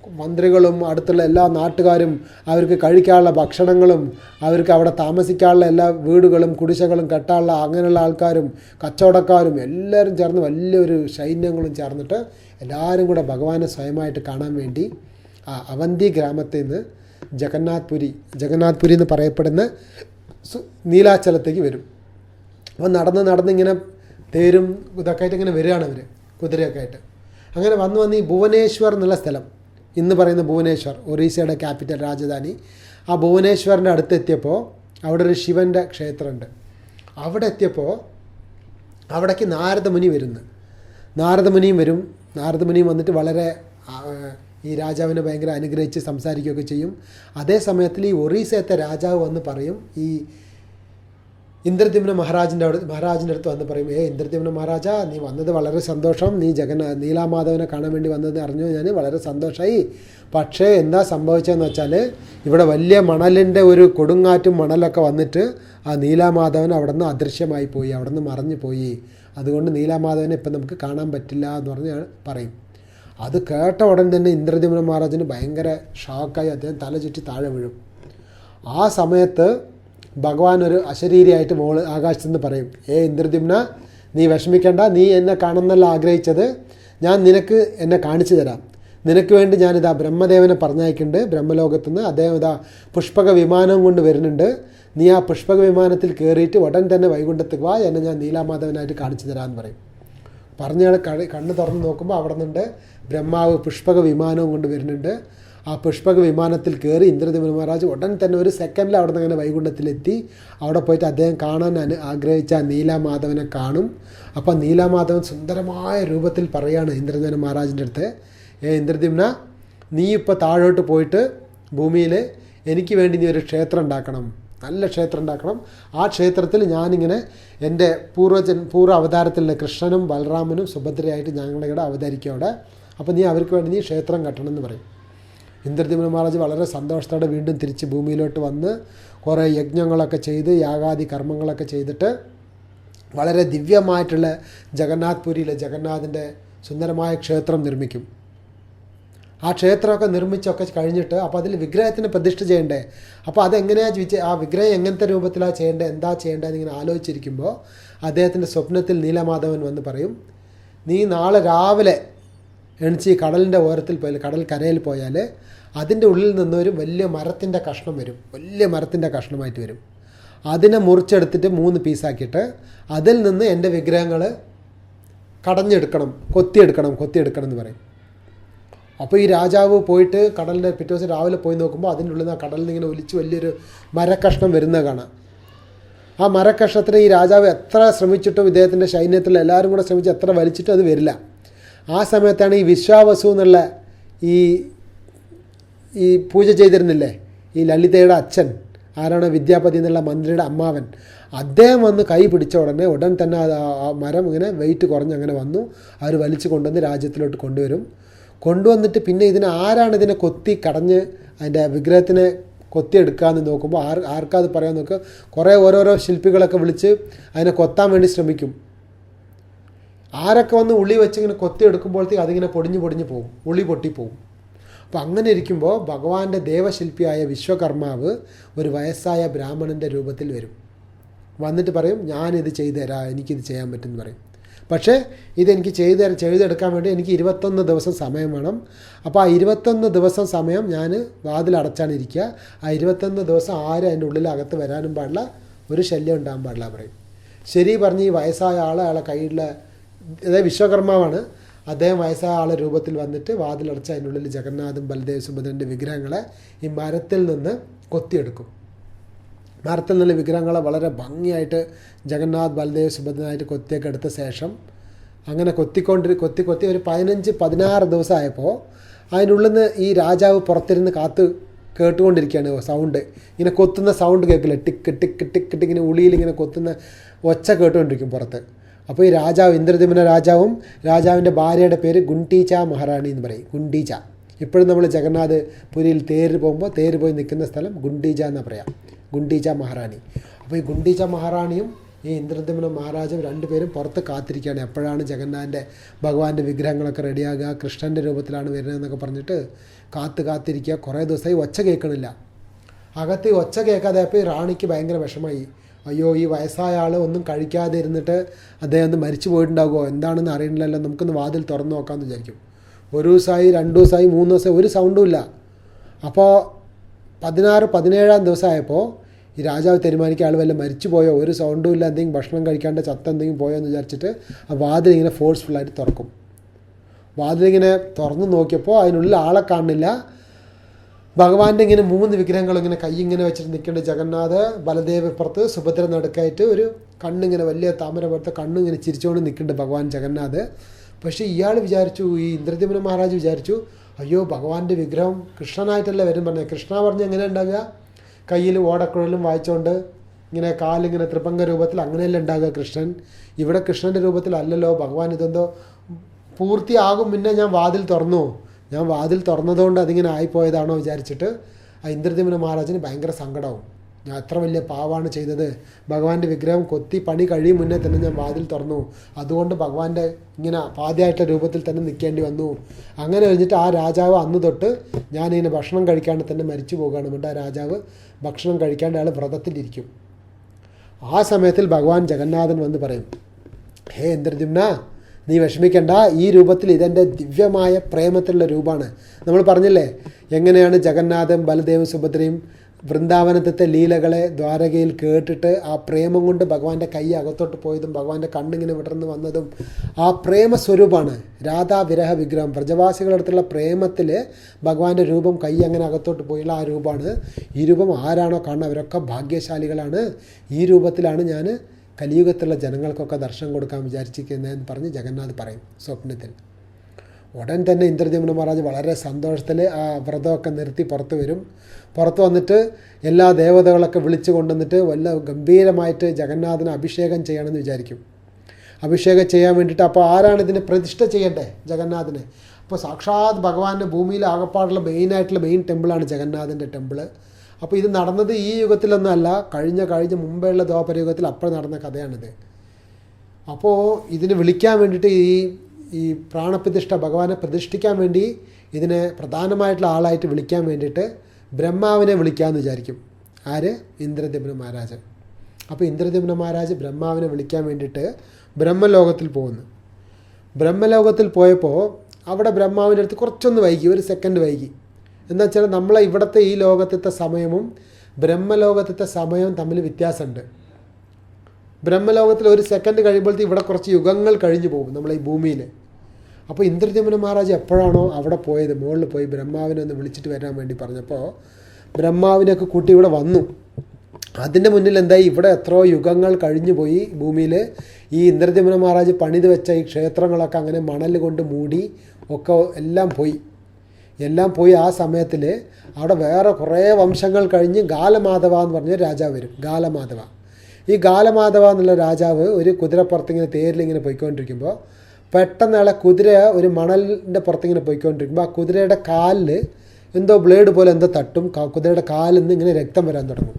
A: മന്ത്രികളും അടുത്തുള്ള എല്ലാ നാട്ടുകാരും അവർക്ക് കഴിക്കാനുള്ള ഭക്ഷണങ്ങളും അവർക്ക് അവിടെ താമസിക്കാനുള്ള എല്ലാ വീടുകളും കുടിശകളും കെട്ടാനുള്ള അങ്ങനെയുള്ള ആൾക്കാരും കച്ചവടക്കാരും എല്ലാവരും ചേർന്ന് വലിയൊരു സൈന്യങ്ങളും ചേർന്നിട്ട് എല്ലാവരും കൂടെ ഭഗവാനെ സ്വയമായിട്ട് കാണാൻ വേണ്ടി ആ അവന്തി ഗ്രാമത്തിൽ നിന്ന് ജഗന്നാഥ്പുരി ജഗന്നാഥ്പുരി എന്ന് പറയപ്പെടുന്ന നീലാചലത്തേക്ക് വരും. അപ്പോൾ നടന്ന് നടന്ന് ഇങ്ങനെ തേരും ഇതൊക്കെ ആയിട്ട് ഇങ്ങനെ വരികയാണ് അവർ കുതിരയൊക്കെ ആയിട്ട് അങ്ങനെ വന്ന് വന്ന് ഈ ഭുവനേശ്വർ എന്നുള്ള സ്ഥലം ഇന്ന് പറയുന്ന ഭുവനേശ്വർ ഒറീസയുടെ ക്യാപിറ്റൽ രാജധാനി. ആ ഭുവനേശ്വറിന്റെ അടുത്തെത്തിയപ്പോൾ അവിടെ ഒരു ശിവന്റെ ക്ഷേത്രമുണ്ട്. അവിടെ എത്തിയപ്പോൾ അവിടേക്ക് നാരദമുനി വരുന്നു. നാരദമുനിയും വരും. നാരദമുനിയും വന്നിട്ട് വളരെ ഈ രാജാവിനെ ഭയങ്കര അനുഗ്രഹിച്ച് സംസാരിക്കുകയൊക്കെ ചെയ്യും. അതേ സമയത്തിൽ ഈ ഒറീസയത്തെ രാജാവ് വന്ന് പറയും ഈ ഇന്ദ്രദ്യുമ്ന മഹാരാജിന്റെ അവിടെ മഹാരാജിന്റെ അടുത്ത് വന്ന് പറയും ഏ ഇന്ദ്രദ്യുമ്ന മഹാരാജ നീ വന്നത് വളരെ സന്തോഷം. നീ ജഗന്ന നീലാമാധവനെ കാണാൻ വേണ്ടി വന്നതെന്ന് അറിഞ്ഞു ഞാൻ വളരെ സന്തോഷമായി പക്ഷേ എന്താ സംഭവിച്ചതെന്ന് വെച്ചാൽ ഇവിടെ വലിയ മണലിന്റെ ഒരു കൊടുങ്കാറ്റും മണലൊക്കെ വന്നിട്ട് ആ നീലാമാധവൻ അവിടെ നിന്ന് അദൃശ്യമായി പോയി അവിടെ നിന്ന് മറഞ്ഞു പോയി. അതുകൊണ്ട് നീലാമാധവനെ ഇപ്പം നമുക്ക് കാണാൻ പറ്റില്ല എന്ന് പറഞ്ഞ് പറയും. അത് കേട്ട ഉടൻ തന്നെ ഇന്ദ്രദ്യുമ്ന മഹാരാജന് ഭയങ്കര ഷോക്കായി അദ്ദേഹം തല ചുറ്റി താഴെ വീഴും. ആ സമയത്ത് ഭഗവാൻ ഒരു അശരീരിയായിട്ട് മോൾ ആകാശത്തു നിന്ന് പറയും ഏ ഇന്ദ്രദ്യുമ്ന നീ വിഷമിക്കേണ്ട നീ എന്നെ കാണുന്നല്ല ആഗ്രഹിച്ചത്. ഞാൻ നിനക്ക് എന്നെ കാണിച്ചു തരാം. നിനക്ക് വേണ്ടി ഞാനിതാ ബ്രഹ്മദേവനെ പറഞ്ഞയക്കുന്നുണ്ട്. ബ്രഹ്മലോകത്തു നിന്ന് അദ്ദേഹം ഇതാ പുഷ്പക വിമാനം കൊണ്ട് വരുന്നുണ്ട്. നീ ആ പുഷ്പക വിമാനത്തിൽ കയറിയിട്ട് ഉടൻ തന്നെ വൈകുണ്ഠത്തേക്ക് വാ എന്നെ ഞാൻ നീലാമാധവനായിട്ട് കാണിച്ചു തരാമെന്ന് പറയും. പറഞ്ഞയാൾ കഴി കണ്ണ് തുറന്ന് നോക്കുമ്പോൾ അവിടെ നിന്നുണ്ട് ബ്രഹ്മാവ് പുഷ്പക വിമാനവും കൊണ്ട് വരുന്നുണ്ട്. ആ പുഷ്പക വിമാനത്തിൽ കയറി ഇന്ദ്രദേവൻ മഹാരാജ് ഉടൻ തന്നെ ഒരു സെക്കൻഡിൽ അവിടെ നിന്ന് അങ്ങനെ വൈകുണ്ഠത്തിലെത്തി. അവിടെ പോയിട്ട് അദ്ദേഹം കാണാൻ അനു ആഗ്രഹിച്ച നീലാമാധവനെ കാണും. അപ്പോൾ നീലാമാധവൻ സുന്ദരമായ രൂപത്തിൽ പറയാണ് ഇന്ദ്രദേവൻ മഹാരാജിന്റെ അടുത്ത് ഏ ഇന്ദ്രദ്യുമ്ന നീ ഇപ്പോൾ താഴോട്ട് പോയിട്ട് ഭൂമിയിൽ എനിക്ക് വേണ്ടി നീ ഒരു ക്ഷേത്രം ഉണ്ടാക്കണം. നല്ല ക്ഷേത്രം ഉണ്ടാക്കണം. ആ ക്ഷേത്രത്തിൽ ഞാനിങ്ങനെ എന്റെ പൂർവജൻ പൂർവ അവതാരത്തിലുള്ള കൃഷ്ണനും ബലറാമനും സുഭദ്രയായിട്ട് ഞങ്ങളുടെ ഇവിടെ അവതരിക്കും അവിടെ. അപ്പോൾ നീ അവർക്ക് വേണ്ടി നീ ക്ഷേത്രം കെട്ടണം എന്ന് പറയും. ഇന്ദ്രദ്യുമ്ന മഹാരാജ് വളരെ സന്തോഷത്തോടെ വീണ്ടും തിരിച്ച് ഭൂമിയിലോട്ട് വന്ന് കുറേ യജ്ഞങ്ങളൊക്കെ ചെയ്ത് യാഗാദി കർമ്മങ്ങളൊക്കെ ചെയ്തിട്ട് വളരെ ദിവ്യമായിട്ടുള്ള ജഗന്നാഥ് പുരിയിലെ ജഗന്നാഥിന്റെ സുന്ദരമായ ക്ഷേത്രം നിർമ്മിക്കും. ആ ക്ഷേത്രമൊക്കെ നിർമ്മിച്ചൊക്കെ കഴിഞ്ഞിട്ട് അപ്പോൾ അതിൽ വിഗ്രഹത്തിന് പ്രതിഷ്ഠ ചെയ്യണ്ടേ? അപ്പോൾ അതെങ്ങനെയാണ് ചോദിച്ചാൽ ആ വിഗ്രഹം എങ്ങനത്തെ രൂപത്തിലാണ് ചെയ്യേണ്ടത് എന്താ ചെയ്യേണ്ടത് ഇങ്ങനെ ആലോചിച്ചിരിക്കുമ്പോൾ അദ്ദേഹത്തിന്റെ സ്വപ്നത്തിൽ നീലമാധവൻ വന്ന് പറയും നീ നാളെ രാവിലെ എണിച്ച് ഈ കടലിന്റെ ഓരത്തിൽ പോയാൽ കടൽ കരയിൽ പോയാൽ അതിന്റെ ഉള്ളിൽ നിന്നൊരു വലിയ മരത്തിന്റെ കഷ്ണം വരും. വലിയ മരത്തിന്റെ കഷ്ണമായിട്ട് വരും. അതിനെ മുറിച്ചെടുത്തിട്ട് മൂന്ന് പീസാക്കിയിട്ട് അതിൽ നിന്ന് എന്റെ വിഗ്രഹങ്ങൾ കടഞ്ഞെടുക്കണം കൊത്തിയെടുക്കണം കൊത്തിയെടുക്കണം എന്ന് പറയും. അപ്പോൾ ഈ രാജാവ് പോയിട്ട് കടലിന്റെ പിറ്റേ ദിവസം രാവിലെ പോയി നോക്കുമ്പോൾ അതിന്റെ ഉള്ളിൽ നിന്ന് ആ കടലിൽ ഇങ്ങനെ ഒലിച്ച് വലിയൊരു മരക്കഷ്ണം വരുന്നത് കാണാം. ആ മരക്കഷ്ണത്തിന് ഈ രാജാവ് എത്ര ശ്രമിച്ചിട്ടും ഇദ്ദേഹത്തിന്റെ സൈന്യത്തിൽ എല്ലാവരും കൂടെ ശ്രമിച്ച് എത്ര വലിച്ചിട്ടും അത് വരില്ല. ആ സമയത്താണ് ഈ വിശ്വാവസു എന്നുള്ള ഈ ഈ പൂജ ചെയ്തിരുന്നില്ലേ? ഈ ലളിതയുടെ അച്ഛൻ ആരാണ് വിദ്യാപതി എന്നുള്ള മന്ത്രിയുടെ അമ്മാവൻ. അദ്ദേഹം വന്ന് കൈ പിടിച്ച ഉടനെ ഉടൻ തന്നെ ആ മരം ഇങ്ങനെ വെയിറ്റ് കുറഞ്ഞ് അങ്ങനെ വന്നു. അവർ വലിച്ചു കൊണ്ടുവന്ന് രാജ്യത്തിലോട്ട് കൊണ്ടുവരും. കൊണ്ടുവന്നിട്ട് പിന്നെ ഇതിനെ ആരാണ് ഇതിനെ കൊത്തി കടഞ്ഞ് അതിന്റെ വിഗ്രഹത്തിനെ കൊത്തിയെടുക്കാമെന്ന് നോക്കുമ്പോൾ ആർ ആർക്കത് പറയാൻ നോക്കുക? കുറേ ഓരോരോ ശില്പികളൊക്കെ വിളിച്ച് അതിനെ കൊത്താൻ വേണ്ടി ശ്രമിക്കും. ആരൊക്കെ വന്ന് ഉള്ളി വെച്ച് ഇങ്ങനെ കൊത്തിയെടുക്കുമ്പോഴത്തേക്ക് അതിങ്ങനെ പൊടിഞ്ഞ് പൊടിഞ്ഞ് പോകും ഉള്ളി പൊട്ടിപ്പോവും. അപ്പം അങ്ങനെ ഇരിക്കുമ്പോൾ ഭഗവാന്റെ ദേവശില്പിയായ വിശ്വകർമാവ് ഒരു വയസ്സായ ബ്രാഹ്മണന്റെ രൂപത്തിൽ വരും. വന്നിട്ട് പറയും ഞാനിത് ചെയ്തു തരാം എനിക്കിത് ചെയ്യാൻ പറ്റുമെന്ന് പറയും. പക്ഷേ ഇതെനിക്ക് ചെയ്ത് ചെയ്തെടുക്കാൻ വേണ്ടി എനിക്ക് ഇരുപത്തൊന്ന് ദിവസം സമയം വേണം. അപ്പോൾ ആ ഇരുപത്തൊന്ന് ദിവസം സമയം ഞാൻ വാതിലടച്ചാണ് ഇരിക്കുക ആ ഇരുപത്തൊന്ന് ദിവസം ആരും അതിന്റെ ഉള്ളിൽ അകത്ത് വരാനും പാടില്ല. ഒരു ശല്യം ഉണ്ടാകാൻ പാടില്ല പറയും. ശരി പറഞ്ഞ് ഈ വയസ്സായ ആൾ അയാളെ കയ്യിലുള്ള അതായത് വിശ്വകർമാവാണ്. അദ്ദേഹം വയസ്സായ ആളെ രൂപത്തിൽ വന്നിട്ട് വാതിലടച്ച് അതിനുള്ളിൽ ജഗന്നാഥും ബലദേവ് സുഭദ്രന്റെ വിഗ്രഹങ്ങളെ ഈ മരത്തിൽ നിന്ന് കൊത്തിയെടുക്കും. മരത്തിൽ നിന്നുള്ള വിഗ്രഹങ്ങളെ വളരെ ഭംഗിയായിട്ട് ജഗന്നാഥ് ബലദേവ് സുഭദ്രനായിട്ട് കൊത്തിയൊക്കെ എടുത്ത ശേഷം അങ്ങനെ കൊത്തിക്കൊണ്ടിരി കൊത്തി കൊത്തി ഒരു പതിനഞ്ച് പതിനാറ് ദിവസമായപ്പോൾ അതിനുള്ളിൽ നിന്ന് ഈ രാജാവ് പുറത്തിരുന്ന് കാത്ത് കേട്ടുകൊണ്ടിരിക്കുകയാണ് സൗണ്ട്. ഇങ്ങനെ കൊത്തുന്ന സൗണ്ട് കേൾക്കില്ല? ടിക്ക് ടിക്ക് ടിക്ക് ടിക്ക് ഇങ്ങനെ ഉളിയിൽ ഇങ്ങനെ കൊത്തുന്ന ഒച്ച കേട്ടുകൊണ്ടിരിക്കും പുറത്ത്. അപ്പോൾ ഈ രാജാവ് ഇന്ദ്രദ്യുമ്ന രാജാവും രാജാവിന്റെ ഭാര്യയുടെ പേര് ഗുണ്ടീച്ച മഹാറാണി എന്ന് പറയും. ഗുണ്ടീച്ച ഇപ്പോഴും നമ്മൾ ജഗന്നാഥ് പുരിയിൽ തേര് പോകുമ്പോൾ തേര് പോയി നിൽക്കുന്ന സ്ഥലം ഗുണ്ടീച്ച എന്നാണ് പറയാം. ഗുണ്ടീച്ച മഹാറാണി. അപ്പോൾ ഈ ഗുണ്ടീച്ച മഹാറാണിയും ഈ ഇന്ദ്രദ്യുമ്ന മഹാരാജും രണ്ടുപേരും പുറത്ത് കാത്തിരിക്കുകയാണ്. എപ്പോഴാണ് ജഗന്നാഥന്റെ ഭഗവാന്റെ വിഗ്രഹങ്ങളൊക്കെ റെഡിയാകുക കൃഷ്ണന്റെ രൂപത്തിലാണ് വരുന്നതെന്നൊക്കെ പറഞ്ഞിട്ട് കാത്ത് കാത്തിരിക്കുക. കുറേ ദിവസമായി ഒച്ച കേൾക്കണില്ല. അകത്ത് ഈ ഒച്ച കേൾക്കാതെ അപ്പോൾ ഈ റാണിക്ക് ഭയങ്കര വിഷമായി അയ്യോ ഈ വയസ്സായ ആൾ ഒന്നും കഴിക്കാതെ ഇരുന്നിട്ട് അദ്ദേഹം ഒന്ന് മരിച്ചു പോയിട്ടുണ്ടാകുമോ എന്താണെന്ന് അറിയണില്ലല്ലോ. നമുക്കൊന്ന് വാതിൽ തുറന്നു നോക്കാമെന്ന് വിചാരിക്കും. ഒരു ദിവസമായി രണ്ട് ദിവസമായി മൂന്ന് ദിവസമായി ഒരു സൗണ്ടും ഇല്ല. അപ്പോൾ പതിനാറ് പതിനേഴാം ദിവസമായപ്പോൾ ഈ രാജാവ് തീരുമാനിക്കുക ആൾ വല്ല മരിച്ചു പോയോ ഒരു സൗണ്ടും ഇല്ല എന്തെങ്കിലും ഭക്ഷണം കഴിക്കാണ്ട് ചത്ത എന്തെങ്കിലും പോയോ എന്ന് വിചാരിച്ചിട്ട് ആ വാതിൽ ഇങ്ങനെ ഫോഴ്സ്ഫുള്ളായിട്ട് തുറക്കും. വാതിലിങ്ങനെ തുറന്നു നോക്കിയപ്പോൾ അതിനുള്ളിൽ ആളെ കാണുന്നില്ല. ഭഗവാന്റെ ഇങ്ങനെ മൂന്ന് വിഗ്രഹങ്ങൾ ഇങ്ങനെ കൈ ഇങ്ങനെ വെച്ചിട്ട് നിൽക്കേണ്ട ജഗന്നാഥ് ബലദേവ് പുറത്ത് സുഭദ്ര നടുക്കായിട്ട് ഒരു കണ്ണിങ്ങനെ വലിയ താമര പോലത്തെ കണ്ണിങ്ങനെ ചിരിച്ചുകൊണ്ട് നിൽക്കുന്നുണ്ട് ഭഗവാൻ ജഗന്നാഥ്. പക്ഷേ ഇയാൾ വിചാരിച്ചു ഈ ഇന്ദ്രദ്യുമ്ന മഹാരാജ് വിചാരിച്ചു അയ്യോ ഭഗവാന്റെ വിഗ്രഹം കൃഷ്ണനായിട്ടല്ല വരും? പറഞ്ഞത് കൃഷ്ണ പറഞ്ഞ് എങ്ങനെ ഉണ്ടാകുക കയ്യിൽ ഓടക്കുഴലും വായിച്ചുകൊണ്ട് ഇങ്ങനെ കാലിങ്ങനെ ത്രിപംഗ രൂപത്തിൽ അങ്ങനെയല്ല ഉണ്ടാകുക കൃഷ്ണൻ? ഇവിടെ കൃഷ്ണന്റെ രൂപത്തിലല്ലല്ലോ ഭഗവാൻ ഇതെന്തോ പൂർത്തിയാകും പിന്നെ ഞാൻ വാതിൽ തുറന്നു. ഞാൻ വാതിൽ തുറന്നതുകൊണ്ട് അതിങ്ങനെ ആയിപ്പോയതാണോ വിചാരിച്ചിട്ട് ആ ഇന്ദ്രദേവന മഹാരാജന് ഭയങ്കര സങ്കടവും. ഞാൻ അത്ര വലിയ പാവാണ് ചെയ്തത്. ഭഗവാന്റെ വിഗ്രഹം കൊത്തി പണി കഴിയും മുന്നേ തന്നെ ഞാൻ വാതിൽ തുറന്നു. അതുകൊണ്ട് ഭഗവാന്റെ ഇങ്ങനെ പാതിയായിട്ടുള്ള രൂപത്തിൽ തന്നെ നിൽക്കേണ്ടി വന്നു. അങ്ങനെ കഴിഞ്ഞിട്ട് ആ രാജാവ് അന്ന് തൊട്ട് ഞാൻ ഞാനിങ്ങനെ ഭക്ഷണം കഴിക്കാണ്ട് തന്നെ മരിച്ചു പോകുകയാണ് എന്നിട്ട് ആ രാജാവ് ഭക്ഷണം കഴിക്കാണ്ട് അയാൾ വ്രതത്തിലിരിക്കും. ആ സമയത്തിൽ ഭഗവാൻ ജഗന്നാഥൻ വന്ന് പറയും ഹേ ഇന്ദ്രജിംന നീ വിഷമിക്കേണ്ട. ഈ രൂപത്തിൽ ഇതെന്റെ ദിവ്യമായ പ്രേമത്തിലുള്ള രൂപമാണ്. നമ്മൾ പറഞ്ഞില്ലേ എങ്ങനെയാണ് ജഗന്നാഥൻ ബലദേവും സുഭദ്രയും വൃന്ദാവനത്തെ ലീലകളെ ദ്വാരകയിൽ കേട്ടിട്ട് ആ പ്രേമം കൊണ്ട് ഭഗവാന്റെ കൈ അകത്തോട്ട് പോയതും ഭഗവാന്റെ കണ്ണിങ്ങനെ വിടർന്ന് വന്നതും ആ പ്രേമസ്വരൂപമാണ് രാധാ വിരഹ വിഗ്രഹം വ്രജവാസികളടുത്തുള്ള പ്രേമത്തിൽ ഭഗവാന്റെ രൂപം കൈ അങ്ങനെ അകത്തോട്ട് പോയുള്ള ആ രൂപമാണ്. ഈ രൂപം ആരാണോ കാണുന്നത് അവരൊക്കെ ഭാഗ്യശാലികളാണ്. ഈ രൂപത്തിലാണ് ഞാൻ കലിയുഗത്തിലുള്ള ജനങ്ങൾക്കൊക്കെ ദർശനം കൊടുക്കാൻ വിചാരിച്ചിരിക്കുന്നതെന്ന് പറഞ്ഞ് ജഗന്നാഥ് പറയും സ്വപ്നത്തിൽ. ഉടൻ തന്നെ ഇന്ദ്രദ്യുമ്ന മഹാരാജ് വളരെ സന്തോഷത്തിൽ ആ വ്രതമൊക്കെ നിർത്തി പുറത്തു വരും. പുറത്ത് വന്നിട്ട് എല്ലാ ദേവതകളൊക്കെ വിളിച്ചു കൊണ്ടുവന്നിട്ട് വല്ല ഗംഭീരമായിട്ട് ജഗന്നാഥന് അഭിഷേകം ചെയ്യണമെന്ന് വിചാരിക്കും. അഭിഷേകം ചെയ്യാൻ വേണ്ടിയിട്ട് അപ്പോൾ ആരാണ് ഇതിനെ പ്രതിഷ്ഠ ചെയ്യേണ്ടേ ജഗന്നാഥനെ? അപ്പോൾ സാക്ഷാത് ഭഗവാന്റെ ഭൂമിയിൽ ആകപ്പാടുള്ള മെയിനായിട്ടുള്ള മെയിൻ ടെമ്പിളാണ് ജഗന്നാഥന്റെ ടെമ്പിൾ അപ്പോൾ ഇത് നടന്നത് ഈ യുഗത്തിലൊന്നല്ല കഴിഞ്ഞ കഴിഞ്ഞ മുമ്പേയുള്ള ദ്വാപര അപ്പോൾ നടന്ന കഥയാണിത്. അപ്പോൾ ഇതിന് വിളിക്കാൻ വേണ്ടിയിട്ട് ഈ ഈ പ്രാണപ്രതിഷ്ഠ ഭഗവാനെ പ്രതിഷ്ഠിക്കാൻ വേണ്ടി ഇതിനെ പ്രധാനമായിട്ടുള്ള ആളായിട്ട് വിളിക്കാൻ വേണ്ടിയിട്ട് ബ്രഹ്മാവിനെ വിളിക്കാമെന്ന് വിചാരിക്കും. ആര്? ഇന്ദ്രദ്യുമ്ന മഹാരാജൻ. അപ്പോൾ ഇന്ദ്രദ്യുമ്ന മഹാരാജ് ബ്രഹ്മാവിനെ വിളിക്കാൻ വേണ്ടിയിട്ട് ബ്രഹ്മലോകത്തിൽ പോകുന്നു. ബ്രഹ്മലോകത്തിൽ പോയപ്പോൾ അവിടെ ബ്രഹ്മാവിന്റെ അടുത്ത് കുറച്ചൊന്ന് വൈകി ഒരു സെക്കൻഡ് വൈകി. എന്താ വെച്ചാൽ നമ്മളെ ഇവിടുത്തെ ഈ ലോകത്തെ സമയവും ബ്രഹ്മലോകത്തെ സമയവും തമ്മിൽ വ്യത്യാസമുണ്ട്. ബ്രഹ്മലോകത്തിൽ ഒരു സെക്കൻഡ് കഴിയുമ്പോഴത്തേക്ക് ഇവിടെ കുറച്ച് യുഗങ്ങൾ കഴിഞ്ഞു പോകും നമ്മളെ ഈ ഭൂമിയിൽ അപ്പോൾ ഇന്ദ്രജമന മഹാരാജ് എപ്പോഴാണോ അവിടെ പോയത് മുകളിൽ പോയി ബ്രഹ്മാവിനെ ഒന്ന് വിളിച്ചിട്ട് വരാൻ വേണ്ടി പറഞ്ഞപ്പോൾ ബ്രഹ്മാവിനെയൊക്കെ കൂട്ടി ഇവിടെ വന്നു. അതിന്റെ മുന്നിൽ എന്തായി? ഇവിടെ എത്രയോ യുഗങ്ങൾ കഴിഞ്ഞു പോയി ഭൂമിയിൽ ഈ ഇന്ദ്രജമന മഹാരാജ് പണിത് വെച്ച ഈ ക്ഷേത്രങ്ങളൊക്കെ അങ്ങനെ മണൽ കൊണ്ട് മൂടി ഒക്കെ എല്ലാം പോയി. എല്ലാം പോയി ആ സമയത്തിൽ അവിടെ വേറെ കുറേ വംശങ്ങൾ കഴിഞ്ഞ് ഗാലമാധവ എന്ന് പറഞ്ഞ രാജാവ് വരും. ഗാലമാധവ. ഈ ഗാലമാധവ എന്നുള്ള രാജാവ് ഒരു കുതിരപ്പുറത്തിങ്ങനെ തേരിലിങ്ങനെ പോയിക്കൊണ്ടിരിക്കുമ്പോൾ പെട്ടെന്ന് അയാളെ കുതിര ഒരു മണലിന്റെ പുറത്തിങ്ങനെ പോയിക്കൊണ്ടിരിക്കുമ്പോൾ ആ കുതിരയുടെ കാലിൽ എന്തോ ബ്ലേഡ് പോലെ എന്തോ തട്ടും. കുതിരയുടെ കാലിൽ നിന്ന് ഇങ്ങനെ രക്തം വരാൻ തുടങ്ങും.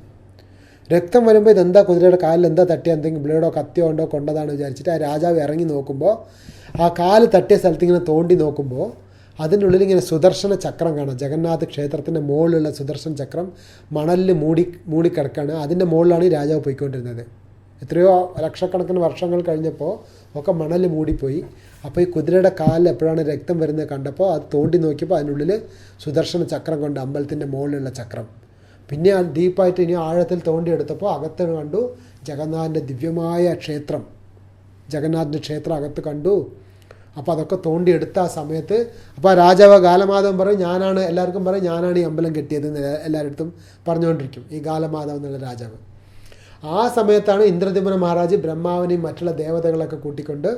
A: രക്തം വരുമ്പോൾ ഇതെന്താ? കുതിരയുടെ കാലിൽ എന്താ തട്ടിയ? എന്തെങ്കിലും ബ്ലേഡോ കത്തിയോ ഉണ്ടോ? കൊണ്ടതാണ് വിചാരിച്ചിട്ട് ആ രാജാവ് ഇറങ്ങി നോക്കുമ്പോൾ ആ കാൽ തട്ടിയ സ്ഥലത്ത് ഇങ്ങനെ തോണ്ടി നോക്കുമ്പോൾ അതിന്റെ ഉള്ളിൽ ഇങ്ങനെ സുദർശന ചക്രം കാണാം. ജഗന്നാഥ് ക്ഷേത്രത്തിന്റെ മുകളിലുള്ള സുദർശന ചക്രം മണലിൽ മൂടി മൂടിക്കിടക്കാണ്. അതിന്റെ മുകളിലാണ് ഈ രാജാവ് പോയിക്കൊണ്ടിരുന്നത്. എത്രയോ ലക്ഷക്കണക്കിന് വർഷങ്ങൾ കഴിഞ്ഞപ്പോൾ ഒക്കെ മണൽ മൂടിപ്പോയി. അപ്പോൾ ഈ കുതിരയുടെ കാലിൽ എപ്പോഴാണ് രക്തം വരുന്നത് കണ്ടപ്പോൾ അത് തോണ്ടി നോക്കിയപ്പോൾ അതിനുള്ളിൽ സുദർശന ചക്രം കൊണ്ട് അമ്പലത്തിന്റെ മുകളിലുള്ള ചക്രം. പിന്നെ ആ ഡീപ്പായിട്ട് ഇനി ആഴത്തിൽ തോണ്ടിയെടുത്തപ്പോൾ അകത്ത് കണ്ടു ജഗന്നാഥന്റെ ദിവ്യമായ ക്ഷേത്രം. ജഗന്നാഥന്റെ ക്ഷേത്രം അകത്ത് കണ്ടു. അപ്പോൾ അതൊക്കെ തോണ്ടിയെടുത്ത ആ സമയത്ത് അപ്പോൾ രാജാവ് ഗാലമാധവൻ പറയും ഞാനാണ് എല്ലാവർക്കും പറയും ഞാനാണ് ഈ അമ്പലം കെട്ടിയത് എന്ന് എല്ലാവരുടെ പറഞ്ഞുകൊണ്ടിരിക്കും ഈ ഗാലമാധവൻ എന്നുള്ള രാജാവ്. ആ സമയത്താണ് ഇന്ദ്രദിമന മഹാരാജ് ബ്രഹ്മാവിനെയും മറ്റുള്ള ദേവതകളൊക്കെ കൂട്ടിക്കൊണ്ട്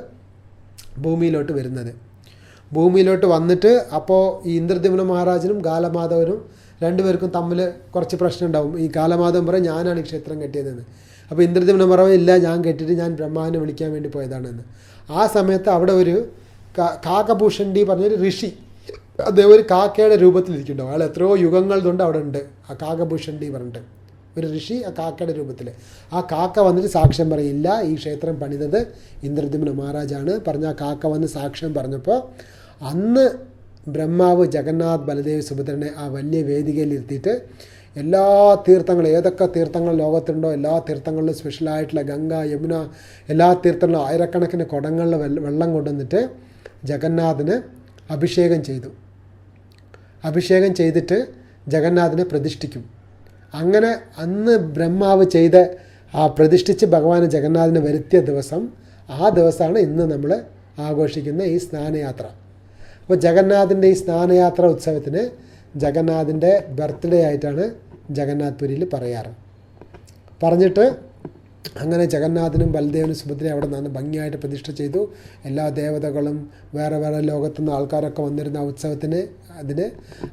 A: ഭൂമിയിലോട്ട് വരുന്നത്. ഭൂമിയിലോട്ട് വന്നിട്ട് അപ്പോൾ ഈ ഇന്ദ്രദിമന മഹാരാജനും ഗാലമാധവനും രണ്ടുപേർക്കും തമ്മിൽ കുറച്ച് പ്രശ്നം ഉണ്ടാവും ഈ ഗാലമാധവൻ പറയും ഞാനാണ് ഈ ക്ഷേത്രം കെട്ടിയതെന്ന്. അപ്പോൾ ഇന്ദ്രദിമന പറയും ഇല്ല ഞാൻ കെട്ടിയിട്ട് ഞാൻ ബ്രഹ്മാവിനെ വിളിക്കാൻ വേണ്ടി പോയതാണെന്ന്. ആ സമയത്ത് അവിടെ ഒരു കാക്കഭൂഷണ്ടി പറഞ്ഞൊരു ഋഷി അദ്ദേഹം ഒരു കാക്കയുടെ രൂപത്തിലിരിക്കുന്നുണ്ടാവും. അയാൾ എത്രയോ യുഗങ്ങൾ കൊണ്ട് അവിടെ ഉണ്ട് ആ കാക്കഭൂഷണ്ടി പറഞ്ഞിട്ട്. ഒരു ഋഷി ആ കാക്കയുടെ രൂപത്തിൽ ആ കാക്ക വന്നിട്ട് സാക്ഷ്യം പറയില്ല ഈ ക്ഷേത്രം പണിതത് ഇന്ദ്രദ്യുമ്ന മഹാരാജാണ്. പറഞ്ഞ ആ കാക്ക വന്ന് സാക്ഷ്യം പറഞ്ഞപ്പോൾ അന്ന് ബ്രഹ്മാവ് ജഗന്നാഥ് ബലദേവ് സുഭദ്രനെ ആ വലിയ വേദികയിൽ ഇരുത്തിയിട്ട് എല്ലാ തീർത്ഥങ്ങളും ഏതൊക്കെ തീർത്ഥങ്ങൾ ലോകത്തുണ്ടോ എല്ലാ തീർത്ഥങ്ങളിലും സ്പെഷ്യലായിട്ടുള്ള ഗംഗ യമുന എല്ലാ തീർത്ഥങ്ങളിലും ആയിരക്കണക്കിന് കുടങ്ങളിൽ വെള്ളം കൊണ്ടുവന്നിട്ട് ജഗന്നാഥന് അഭിഷേകം ചെയ്തു. അഭിഷേകം ചെയ്തിട്ട് ജഗന്നാഥിനെ പ്രതിഷ്ഠിക്കും. അങ്ങനെ അന്ന് ബ്രഹ്മാവ് ചെയ്ത് ആ പ്രതിഷ്ഠിച്ച് ഭഗവാൻ ജഗന്നാഥനെ വരുത്തിയ ദിവസം ആ ദിവസമാണ് ഇന്ന് നമ്മൾ ആഘോഷിക്കുന്ന ഈ സ്നാനയാത്ര. അപ്പോൾ ജഗന്നാഥിന്റെ ഈ സ്നാനയാത്ര ഉത്സവത്തിന് ജഗന്നാഥിന്റെ ബർത്ത്ഡേ ആയിട്ടാണ് ജഗന്നാഥ് പുരിയിൽ പറയാറ്. പറഞ്ഞിട്ട് അങ്ങനെ ജഗന്നാഥനും ബലദേവനും സുഭദ്രയും അവിടെ നിന്ന് ഭംഗിയായിട്ട് പ്രതിഷ്ഠ ചെയ്തു. എല്ലാ ദേവതകളും വേറെ വേറെ ലോകത്തുനിന്ന് ആൾക്കാരൊക്കെ വന്നിരുന്ന ഉത്സവത്തിന് അതിന്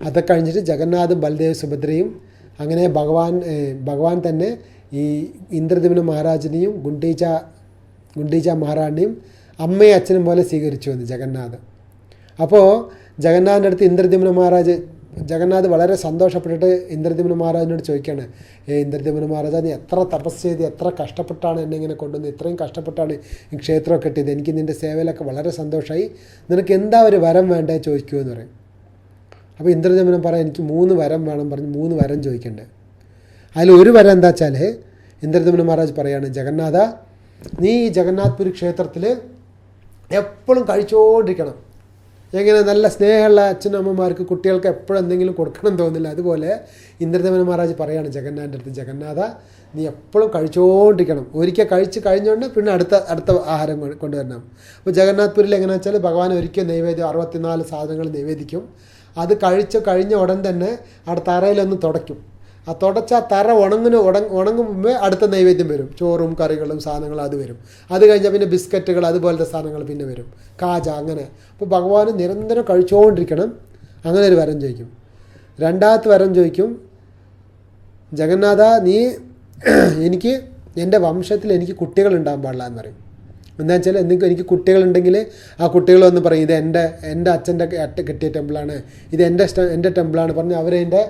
A: അതൊക്കെ കഴിഞ്ഞിട്ട് ജഗന്നാഥും ബലദേവ് സുഭദ്രയും അങ്ങനെ ഭഗവാൻ ഭഗവാൻ തന്നെ ഈ ഇന്ദ്രദിമന മഹാരാജനെയും ഗുണ്ടീച്ച ഗുണ്ടീച്ച മഹാറാണിയും അമ്മയും അച്ഛനും പോലെ സ്വീകരിച്ചു വന്നു ജഗന്നാഥ് അപ്പോൾ ജഗന്നാഥിന്റെ അടുത്ത് ഇന്ദ്രദ്യുമ്ന മഹാരാജ് ജഗന്നാഥ് വളരെ സന്തോഷപ്പെട്ടിട്ട് ഇന്ദ്രദ്യുമ്ന മഹാരാജിനോട് ചോദിക്കുകയാണ് ഏ ഇന്ദ്രദ്യുമ്ന മഹാരാജ നീ എത്ര തപസ് ചെയ്ത് എത്ര കഷ്ടപ്പെട്ടാണ് എന്നെ ഇങ്ങനെ കൊണ്ടുവന്ന് ഇത്രയും കഷ്ടപ്പെട്ടാണ് ഈ ക്ഷേത്രമൊക്കെ കിട്ടിയത് എനിക്ക് നിന്റെ സേവയിലൊക്കെ വളരെ സന്തോഷമായി നിനക്ക് എന്താ ഒരു വരം വേണ്ടേ ചോദിക്കൂ എന്ന് പറയും. അപ്പോൾ ഇന്ദ്രജമനം പറയാൻ എനിക്ക് മൂന്ന് വരം വേണം പറഞ്ഞ് മൂന്ന് വരം ചോദിക്കണ്ടേ? അതിൽ ഒരു വരം എന്താ വെച്ചാൽ ഇന്ദ്രജമനം മഹാരാജ് പറയാണ് ജഗന്നാഥ നീ ഈ ജഗന്നാഥ്പുരി ക്ഷേത്രത്തിൽ എപ്പോഴും കഴിച്ചുകൊണ്ടിരിക്കണം എങ്ങനെ നല്ല സ്നേഹമുള്ള അച്ഛനും അമ്മമാർക്ക് കുട്ടികൾക്ക് എപ്പോഴും എന്തെങ്കിലും കൊടുക്കണം തോന്നില്ല. അതുപോലെ ഇന്ദ്രദേവന മഹാരാജ് പറയാണ് ജഗന്നാഥന്റെ അടുത്ത് ജഗന്നാഥ നീ എപ്പോഴും കഴിച്ചുകൊണ്ടിരിക്കണം ഒരിക്കൽ കഴിച്ച് കഴിഞ്ഞുകൊണ്ട് പിന്നെ അടുത്ത അടുത്ത ആഹാരം കൊണ്ടുവരണം. അപ്പോൾ ജഗന്നാഥ്പുരിൽ എങ്ങനെയാണെന്ന് വെച്ചാൽ ഭഗവാൻ ഒരിക്കൽ നൈവേദ്യം അറുപത്തിനാല് സാധനങ്ങൾ നൈവേദിക്കും അത് കഴിച്ച് കഴിഞ്ഞ ഉടൻ തന്നെ അവിടെ തറയിലൊന്ന് തുടയ്ക്കും. ആ തുടച്ച ആ തറ ഉണങ്ങുന്ന ഉണങ്ങ ഉണങ്ങും മുമ്പേ അടുത്ത നൈവേദ്യം വരും. ചോറും കറികളും സാധനങ്ങളും അത് വരും. അത് കഴിഞ്ഞാൽ പിന്നെ ബിസ്ക്കറ്റുകൾ അതുപോലത്തെ സാധനങ്ങൾ പിന്നെ വരും. കാജ അങ്ങനെ. അപ്പോൾ ഭഗവാൻ നിരന്തരം കഴിച്ചുകൊണ്ടിരിക്കണം അങ്ങനെ ഒരു വരം ചോദിക്കും. രണ്ടാമത്തെ വരം ചോദിക്കും ജഗന്നാഥ നീ എനിക്ക് എന്റെ വംശത്തിൽ എനിക്ക് കുട്ടികൾ ഉണ്ടാകാൻ പാടില്ല എന്ന് പറയും. എന്താ വെച്ചാൽ എന്തെങ്കിലും എനിക്ക് കുട്ടികളുണ്ടെങ്കിൽ ആ കുട്ടികൾ വന്ന് പറയും ഇത് എന്റെ എന്റെ അച്ഛന്റെ കെട്ടിയ ടെമ്പിളാണ്. ഇത് എന്റെ എന്റെ ടെമ്പിളാണ്. പറഞ്ഞ് അവരെന്റെ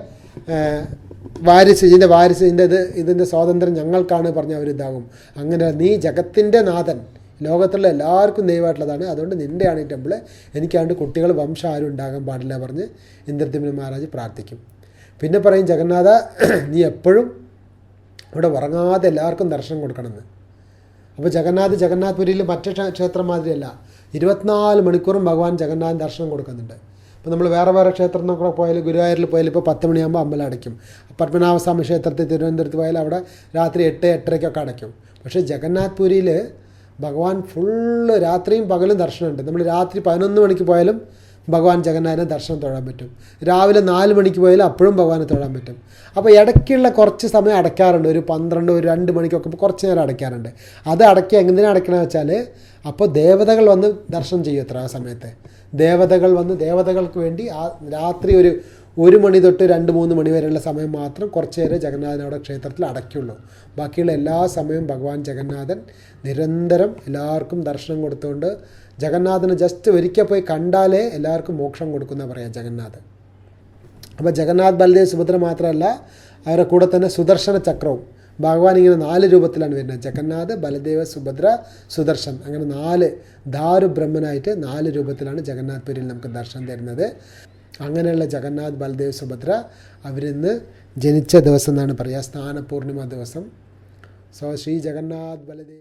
A: വാരിസ് ഇതിന്റെ വാരിസ് ഇതിന്റെ ഇത് ഇതിന്റെ സ്വാതന്ത്ര്യം ഞങ്ങൾക്കാണ് പറഞ്ഞ് അവരിതാകും അങ്ങനെ നീ ജഗത്തിന്റെ നാഥൻ. ലോകത്തുള്ള എല്ലാവർക്കും ദൈവമായിട്ടുള്ളതാണ്. അതുകൊണ്ട് നിന്റെയാണ് ഈ ടെമ്പിൾ എനിക്കാണ്ട് കുട്ടികൾ വംശം ആരും ഉണ്ടാകാൻ പാടില്ല പറഞ്ഞ് ഇന്ദ്രദ്യുമ്ന മഹാരാജ് പ്രാർത്ഥിക്കും. പിന്നെ പറയും ജഗന്നാഥ നീ എപ്പോഴും ഇവിടെ ഉറങ്ങാതെ എല്ലാവർക്കും ദർശനം കൊടുക്കണമെന്ന്. അപ്പോൾ ജഗന്നാഥ് ജഗന്നാഥ്പുരിയിൽ മറ്റു ക്ഷേ- ക്ഷേത്രം മാതിരിയല്ല. ഇരുപത്തിനാല് മണിക്കൂറും ഭഗവാൻ ജഗന്നാഥൻ ദർശനം കൊടുക്കുന്നുണ്ട്. ഇപ്പോൾ നമ്മൾ വേറെ വേറെ ക്ഷേത്രത്തിനൊക്കെ പോയാൽ ഗുരുവായൂരിൽ പോയാൽ ഇപ്പോൾ പത്ത് മണിയാകുമ്പോൾ അമ്പലം അടയ്ക്കും. പത്മനാഭസ്വാമി ക്ഷേത്രത്തിൽ തിരുവനന്തപുരത്ത് പോയാൽ അവിടെ രാത്രി എട്ട് എട്ടരയ്ക്കൊക്കെ അടയ്ക്കും. പക്ഷേ ജഗന്നാഥ് പുരിയിൽ ഭഗവാൻ ഫുള്ള് രാത്രിയും പകലും ദർശനമുണ്ട്. നമ്മൾ രാത്രി പതിനൊന്ന് മണിക്ക് പോയാലും ഭഗവാൻ ജഗന്നാഥനെ ദർശനം തൊഴാൻ പറ്റും. രാവിലെ നാല് മണിക്ക് പോയാലും അപ്പോഴും ഭഗവാനെ തൊഴാൻ പറ്റും. അപ്പോൾ ഇടയ്ക്കുള്ള കുറച്ച് സമയം അടയ്ക്കാറുണ്ട്. ഒരു പന്ത്രണ്ട് ഒരു രണ്ട് മണിക്കൊക്കെ കുറച്ച് നേരം അടയ്ക്കാറുണ്ട്. അത് അടയ്ക്കുക എങ്ങനെ അടയ്ക്കണമെന്ന് വെച്ചാൽ അപ്പോൾ ദേവതകൾ വന്ന് ദർശനം ചെയ്യും അത്ര ആ സമയത്ത്. ദേവതകൾ വന്ന് ദേവതകൾക്ക് വേണ്ടി ആ രാത്രി ഒരു ഒരു മണി തൊട്ട് രണ്ട് മൂന്ന് മണി വരെയുള്ള സമയം മാത്രം കുറച്ച് നേരം ജഗന്നാഥൻ അവിടെ ക്ഷേത്രത്തിൽ അടയ്ക്കുള്ളൂ. ബാക്കിയുള്ള എല്ലാ സമയവും ഭഗവാൻ ജഗന്നാഥൻ നിരന്തരം എല്ലാവർക്കും ദർശനം കൊടുത്തുകൊണ്ട് ജഗന്നാഥനെ ജസ്റ്റ് ഒരിക്കൽ പോയി കണ്ടാലേ എല്ലാവർക്കും മോക്ഷം കൊടുക്കുന്ന പറയാം ജഗന്നാഥ്. അപ്പോൾ ജഗന്നാഥ് ബലദേവ് സുഭദ്ര മാത്രമല്ല അവരുടെ കൂടെ തന്നെ സുദർശന ചക്രവും. ഭഗവാൻ ഇങ്ങനെ നാല് രൂപത്തിലാണ് വരുന്നത്. ജഗന്നാഥ് ബലദേവ സുഭദ്ര സുദർശൻ. അങ്ങനെ നാല് ദാരു ബ്രഹ്മനായിട്ട് നാല് രൂപത്തിലാണ് ജഗന്നാഥ് പുരിയിൽ നമുക്ക് ദർശനം തരുന്നത്. അങ്ങനെയുള്ള ജഗന്നാഥ് ബലദേവ് സുഭദ്ര അവരിന്ന് ജനിച്ച ദിവസം എന്നാണ് പറയുക സ്നാന പൂർണിമ ദിവസം. സോ ശ്രീ ജഗന്നാഥ് ബലദേവ്